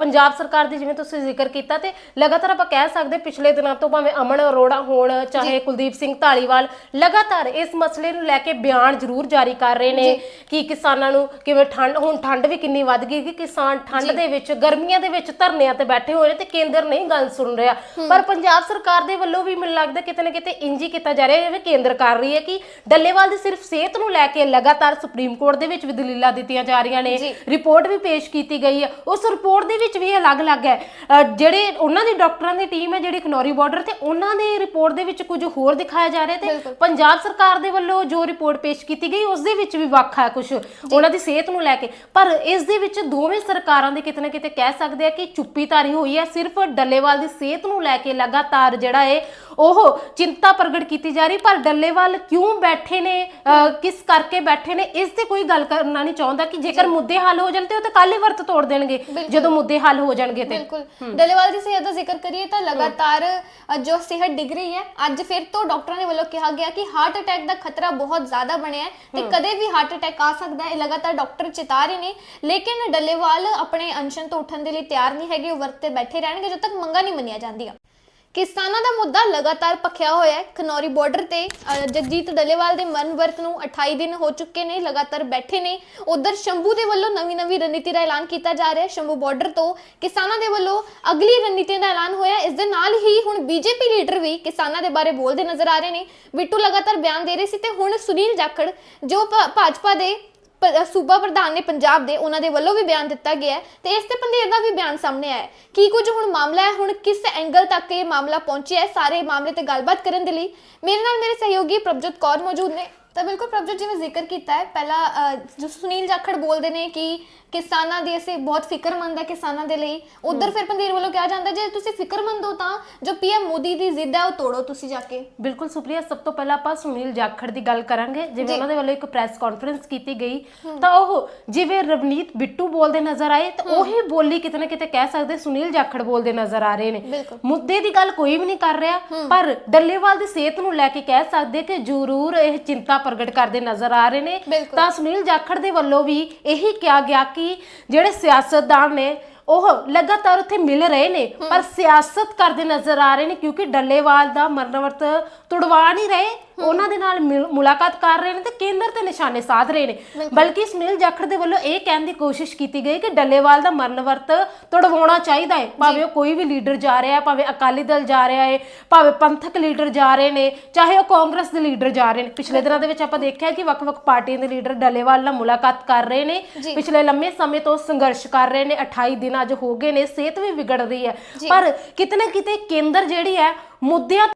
ਪੰਜਾਬ ਸਰਕਾਰ ਦੀ ਜਿਵੇਂ ਤੁਸੀਂ ਜ਼ਿਕਰ ਕੀਤਾ ਤੇ ਲਗਾਤਾਰ ਆਪਾਂ ਕਹਿ ਸਕਦੇ ਪਿਛਲੇ ਦਿਨਾਂ ਤੋਂ ਭਾਵੇਂ ਅਮਨ ਅਰੋੜਾ ਹੋਣ ਚਾਹੇ ਕੁਲਦੀਪ ਸਿੰਘ ਢਾਲੀਵਾਲ ਲਗਾਤਾਰ ਇਸ ਮਸਲੇ ਨੂੰ ਲੈ ਕੇ ਬਿਆਨ ਜ਼ਰੂਰ ਜਾਰੀ ਕਰ ਰਹੇ ਨੇ ਕਿ ਕਿਸਾਨਾਂ ਨੂੰ ਕਿਵੇਂ ਠੰਡ ਹੁਣ ਠੰਡ ਵੀ ਕਿੰਨੀ ਵੱਧ ਗਈ ਕਿ ਕਿਸਾਨ ਠੰਡ ਦੇ ਵਿੱਚ ਗਰਮੀਆਂ ਦੇ ਵਿੱਚ ਧਰਨਿਆਂ ਤੇ ਬੈਠੇ ਹੋਏ ਨੇ ਤੇ ਕੇਂਦਰ ਨਹੀਂ ਗੱਲ ਸੁਣ ਰਿਹਾ। ਪਰ ਪੰਜਾਬ ਸਰਕਾਰ ਦੇ ਵੱਲੋਂ ਵੀ ਮੈਨੂੰ ਲੱਗਦਾ ਕਿਤੇ ਨਾ ਕਿਤੇ ਇੰਜ ਹੀ ਕੀਤਾ ਜਾ ਰਿਹਾ ਜਿਵੇਂ ਕੇਂਦਰ ਕਰ ਰਹੀ ਹੈ ਕਿ ਡੱਲੇਵਾਲ ਦੀ ਸਿਰਫ ਸਿਹਤ ਨੂੰ ਲੈ ਕੇ ਲਗਾਤਾਰ ਸੁਪਰੀਮ ਕੋਰਟ ਦੇ ਵਿੱਚ ਵੀ ਦਲੀਲਾਂ ਦਿੱਤੀਆਂ ਜਾ ਰਹੀਆਂ ਨੇ। ਰਿਪੋਰਟ ਵੀ ਪੇਸ਼ ਕੀਤੀ ਗਈ ਹੈ। ਉਸ ਰਿਪੋਰਟ ਦੇ ਵਿੱਚ ਵੀ ਇਹ ਅਲੱਗ-ਅਲੱਗ ਹੈ ਹੈ ਜਿਹੜੇ ਉਹਨਾਂ ਦੀ ਡਾਕਟਰਾਂ ਦੀ ਟੀਮ ਹੈ ਜਿਹੜੀ ਖਨੌਰੀ ਬਾਰਡਰ ਤੇ ਉਹਨਾਂ ਦੀ ਰਿਪੋਰਟ ਦੇ ਵਿੱਚ ਕੁਝ ਹੋਰ ਦਿਖਾਇਆ ਜਾ ਰਿਹਾ ਤੇ। ਪੰਜਾਬ ਸਰਕਾਰ ਦੇ ਵੱਲੋਂ ਜੋ ਰਿਪੋਰਟ ਪੇਸ਼ ਕੀਤੀ ਗਈ ਉਸ ਦੇ ਵਿੱਚ ਵੀ ਵੱਖ ਹੈ ਕੁਝ ਉਹਨਾਂ ਦੀ ਸਿਹਤ ਨੂੰ ਲੈ ਕੇ। ਪਰ ਇਸ ਦੇ ਵਿੱਚ ਦੋਵੇਂ ਸਰਕਾਰਾਂ ਦੇ ਕਿਤੇ ਨਾ ਕਿਤੇ ਕਹਿ ਸਕਦੇ ਆ ਕਿ ਚੁੱਪੀ ਧਾਰੀ ਹੋਈ ਹੈ ਸਿਰਫ ਡੱਲੇਵਾਲ ਦੀ ਸਿਹਤ ਨੂੰ ਲੈ ਕੇ ਲਗਾਤਾਰ ਜਿਹੜਾ ਹੈ ਉਹ ਚਿੰਤਾ ਪ੍ਰਗਟ ਕੀਤੀ ਜਾ ਰਹੀ। ਪਰ ਡੱਲੇਵਾਲ ਕਿਉਂ ਬੈਠੇ ਨੇ ਕਿਸ ਕਰਕੇ ਬੈਠੇ ਨੇ ਇਸ ਤੇ ਕੋਈ ਗੱਲ ਕਰਨਾ ਨਹੀਂ ਚਾਹੁੰਦਾ ਕਿ ਜੇਕਰ ਮੁੱਦੇ ਹੱਲ ਹੋ ਜਾਣ ਤੇ ਉਹ ਤਾਂ ਕੱਲ ਹੀ ਵਰਤ ਤੋੜ ਦੇਣਗੇ ਜਦੋਂ ਮੁੱਦੇ ਹੱਲ ਹੋ ਜਾਣਗੇ ਤੇ। ਬਿਲਕੁਲ। ਡੱਲੇਵਾਲ ਦੀ ਸਿਹਤ ਦਾ ਜ਼ਿਕਰ ਕਰੀਏ ਤਾਂ ਲਗਾਤਾਰ ਅ, ਜੋ ਸਿਹਤ ਡਿੱਗ ਰਹੀ ਹੈ ਅੱਜ ਫਿਰ ਤੋਂ ਡਾਕਟਰਾਂ ਦੇ ਵੱਲੋਂ ਕਿਹਾ ਗਿਆ ਕਿ ਹਾਰਟ ਅਟੈਕ ਦਾ ਖਤਰਾ ਬਹੁਤ ਜ਼ਿਆਦਾ ਬਣਿਆ ਹੈ ਤੇ ਕਦੇ ਵੀ ਹਾਰਟ ਅਟੈਕ ਆ ਸਕਦਾ ਹੈ। ਇਹ ਲਗਾਤਾਰ ਡਾਕਟਰ ਚੇਤਾ ਰਹੇ ਨੇ। ਲੇਕਿਨ ਡੱਲੇਵਾਲ ਆਪਣੇ ਅਨਸ਼ਨ ਤੋਂ ਉੱਠਣ ਦੇ ਲਈ ਤਿਆਰ ਨਹੀਂ ਹੈਗੇ ਉਹ ਵਰਤ ਤੇ ਬੈਠੇ ਰਹਿਣਗੇ ਜਦੋਂ ਤੱਕ ਮੰਗਾਂ ਨਹੀਂ ਮੰਨੀਆਂ ਜਾਂਦੀਆਂ। ਕਿਸਾਨਾਂ ਦਾ ਮੁੱਦਾ ਲਗਾਤਾਰ ਪੱਖਿਆ ਹੋਇਆ ਹੈ। ਖਨੌਰੀ ਬਾਰਡਰ ਤੇ ਅ, ਜਗਜੀਤ ਡੱਲੇਵਾਲ ਦੇ ਮਰਨ ਵਰਤ ਨੂੰ 28 ਦਿਨ ਹੋ ਚੁੱਕੇ ਨੇ ਲਗਾਤਾਰ ਬੈਠੇ ਨੇ। ਉਧਰ ਸ਼ੰਭੂ ਦੇ ਵੱਲੋਂ ਨਵੀਂ ਨਵੀਂ ਰਣਨੀਤੀ ਦਾ ਐਲਾਨ ਕੀਤਾ ਜਾ ਰਿਹਾ ਹੈ। ਸ਼ੰਭੂ ਬਾਰਡਰ ਤੋਂ ਕਿਸਾਨਾਂ ਦੇ ਵੱਲੋਂ ਅਗਲੀ ਰਣਨੀਤੀ ਦਾ ਐਲਾਨ ਹੋਇਆ ਹੈ। ਇਸ ਦੇ ਨਾਲ ਹੀ ਹੁਣ ਬੀਜੇਪੀ ਲੀਡਰ ਵੀ ਕਿਸਾਨਾਂ ਦੇ ਬਾਰੇ ਬੋਲਦੇ ਨਜ਼ਰ ਆ ਰਹੇ ਨੇ। ਬਿੱਟੂ ਲਗਾਤਾਰ ਬਿਆਨ ਦੇ ਰਹੇ ਸੀ ਤੇ ਹੁਣ ਸੁਨੀਲ ਜਾਖੜ ਜੋ ਭਾ- ਭਾਜਪਾ ਦੇ ਸੂਬਾ ਪ੍ਰਧਾਨ ਨੇ ਪੰਜਾਬ ਦੇ ਉਹਨਾਂ ਦੇ ਵੱਲੋਂ ਵੀ ਬਿਆਨ ਦਿੱਤਾ ਗਿਆ ਹੈ ਤੇ ਇਸ ਤੇ ਪੰਧੇਰ ਦਾ ਵੀ ਬਿਆਨ ਸਾਹਮਣੇ ਆਇਆ ਕੀ ਕੁਝ ਹੁਣ ਮਾਮਲਾ ਹੈ? ਹੁਣ ਕਿਸ ਐਂਗਲ ਤੱਕ ਇਹ ਮਾਮਲਾ ਪਹੁੰਚਿਆ ਹੈ ਸਾਰੇ ਮਾਮਲੇ ਤੇ ਗੱਲਬਾਤ ਕਰਨ ਦੇ ਲਈ? ਮੇਰੇ ਨਾਲ ਮੇਰੇ ਸਹਿਯੋਗੀ ਪ੍ਰਭਜੋਤ ਕੌਰ ਮੌਜੂਦ ਨੇ। ਤਾਂ ਬਿਲਕੁਲ ਪ੍ਰਭਜੋਤ ਜੀ ਨੇ ਜ਼ਿਕਰ ਕੀਤਾ ਹੈ ਪਹਿਲਾਂ ਅ, ਜੋ ਸੁਨੀਲ ਜਾਖੜ ਬੋਲਦੇ ਨੇ ਕਿ ਕਿਸਾਨਾਂ ਦੀ ਅਸੀਂ ਬਹੁਤ ਫਿਕਰਮੰਦ ਹੈ ਕਿਸਾਨਾਂ ਦੇ ਲਈ। ਉਧਰ ਫਿਰ ਪੰਧੇਰ ਵੱਲੋਂ ਕਿਹਾ ਜਾਂਦਾ ਜੇ ਤੁਸੀਂ ਫਿਕਰਮੰਦ ਹੋ ਤਾਂ ਜੋ ਪੀਐਮ ਮੋਦੀ ਦੀ ਜ਼ਿੱਦ ਹੈ ਉਹ ਤੋੜੋ ਤੁਸੀਂ ਜਾ ਕੇ। ਬਿਲਕੁਲ ਸੁਪਰੀਆ ਸਭ ਤੋਂ ਪਹਿਲਾਂ ਆਪਾਂ ਸੁਨੀਲ ਜਾਖੜ ਦੀ ਗੱਲ ਕਰਾਂਗੇ। ਜਿਵੇਂ ਉਹਨਾਂ ਦੇ ਵੱਲੋਂ ਇੱਕ ਪ੍ਰੈਸ ਕਾਨਫਰੰਸ ਕੀਤੀ ਗਈ ਤਾਂ ਉਹ ਜਿਵੇਂ ਰਵਨੀਤ ਬਿੱਟੂ ਬੋਲਦੇ ਨਜ਼ਰ ਆਏ ਤਾਂ ਉਹੀ ਬੋਲੀ ਕਿਤੇ ਨਾ ਕਿਤੇ ਕਹਿ ਸਕਦੇ ਸੁਨੀਲ ਜਾਖੜ ਬੋਲਦੇ ਨਜ਼ਰ ਆ ਰਹੇ ਨੇ। ਮੁੱਦੇ ਦੀ ਗੱਲ ਕੋਈ ਵੀ ਨਹੀਂ ਕਰ ਰਿਹਾ ਪਰ ਡੱਲੇਵਾਲ ਦੀ ਸਿਹਤ ਨੂੰ ਲੈ ਕੇ ਕਹਿ ਸਕਦੇ ਕਿ ਜ਼ਰੂਰ ਇਹ ਚਿੰਤਾ ਪ੍ਰਗਟ ਕਰਦੇ ਨਜ਼ਰ ਆ ਰਹੇ ਨੇ। ਤਾਂ ਸੁਨੀਲ ਜਾਖੜ ਦੇ ਵੱਲੋਂ ਵੀ ਇਹੀ ਕਿਹਾ ਗਿਆ ਕਿ ਜਿਹੜੇ ਸਿਆਸਤਦਾਨ ਨੇ ਉਹ ਲਗਾਤਾਰ ਉੱਥੇ ਮਿਲ ਰਹੇ ਨੇ ਪਰ ਸਿਆਸਤ ਕਰਦੇ ਨਜ਼ਰ ਆ ਰਹੇ ਨੇ ਕਿਉਂਕਿ ਡੱਲੇਵਾਲ ਦਾ ਮਰਨਵਰਤ ਤੁੜਵਾ ਨਹੀਂ ਰਹੇ ਉਹਨਾਂ ਦੇ ਨਾਲ ਮਿਲ- ਮੁਲਾਕਾਤ ਕਰ ਰਹੇ ਨੇ ਤੇ ਕੇਂਦਰ ਤੇ ਨਿਸ਼ਾਨੇ ਸਾਧ ਰਹੇ ਨੇ। ਬਲਕਿ ਸੁਨੀਲ ਜਾਖੜ ਦੇ ਵੱਲੋਂ ਇਹ ਕਹਿਣ ਦੀ ਕੋਸ਼ਿਸ਼ ਕੀਤੀ ਗਈ ਕਿ ਡੱਲੇਵਾਲ ਦਾ ਮਰਨਵਰਤ ਤੁੜਵਾਉਣਾ ਚਾਹੀਦਾ ਹੈ। ਭਾਵੇਂ ਉਹ ਕੋਈ ਵੀ ਲੀਡਰ ਜਾ ਰਿਹਾ ਹੈ ਭਾਵੇਂ ਅਕਾਲੀ ਦਲ ਜਾ ਰਿਹਾ ਹੈ ਭਾਵੇਂ ਪੰਥਕ ਲੀਡਰ ਜਾ ਰਹੇ ਨੇ ਚਾਹੇ ਉਹ ਕਾਂਗਰਸ ਦੇ ਲੀਡਰ ਜਾ ਰਹੇ ਨੇ। ਪਿਛਲੇ ਦਿਨਾਂ ਦੇ ਵਿੱਚ ਆਪਾਂ ਦੇਖਿਆ ਕਿ ਵੱਖ-ਵੱਖ ਪਾਰਟੀਆਂ ਦੇ ਲੀਡਰ ਡੱਲੇਵਾਲ ਨਾਲ ਮੁਲਾਕਾਤ ਕਰ ਰਹੇ ਨੇ। ਪਿਛਲੇ ਲੰਮੇ ਸਮੇਂ ਤੋਂ ਸੰਘਰਸ਼ ਕਰ ਰਹੇ ਨੇ 28 ਦਿਨ ਅੱਜ ਹੋ ਗਏ ਨੇ ਸਿਹਤ ਵੀ ਵਿਗੜ ਰਹੀ ਹੈ ਪਰ ਕਿਤੇ ਨਾ ਕਿਤੇ ਕੇਂਦਰ ਜਿਹੜੀ ਹੈ ਮੁੱਦਿਆਂ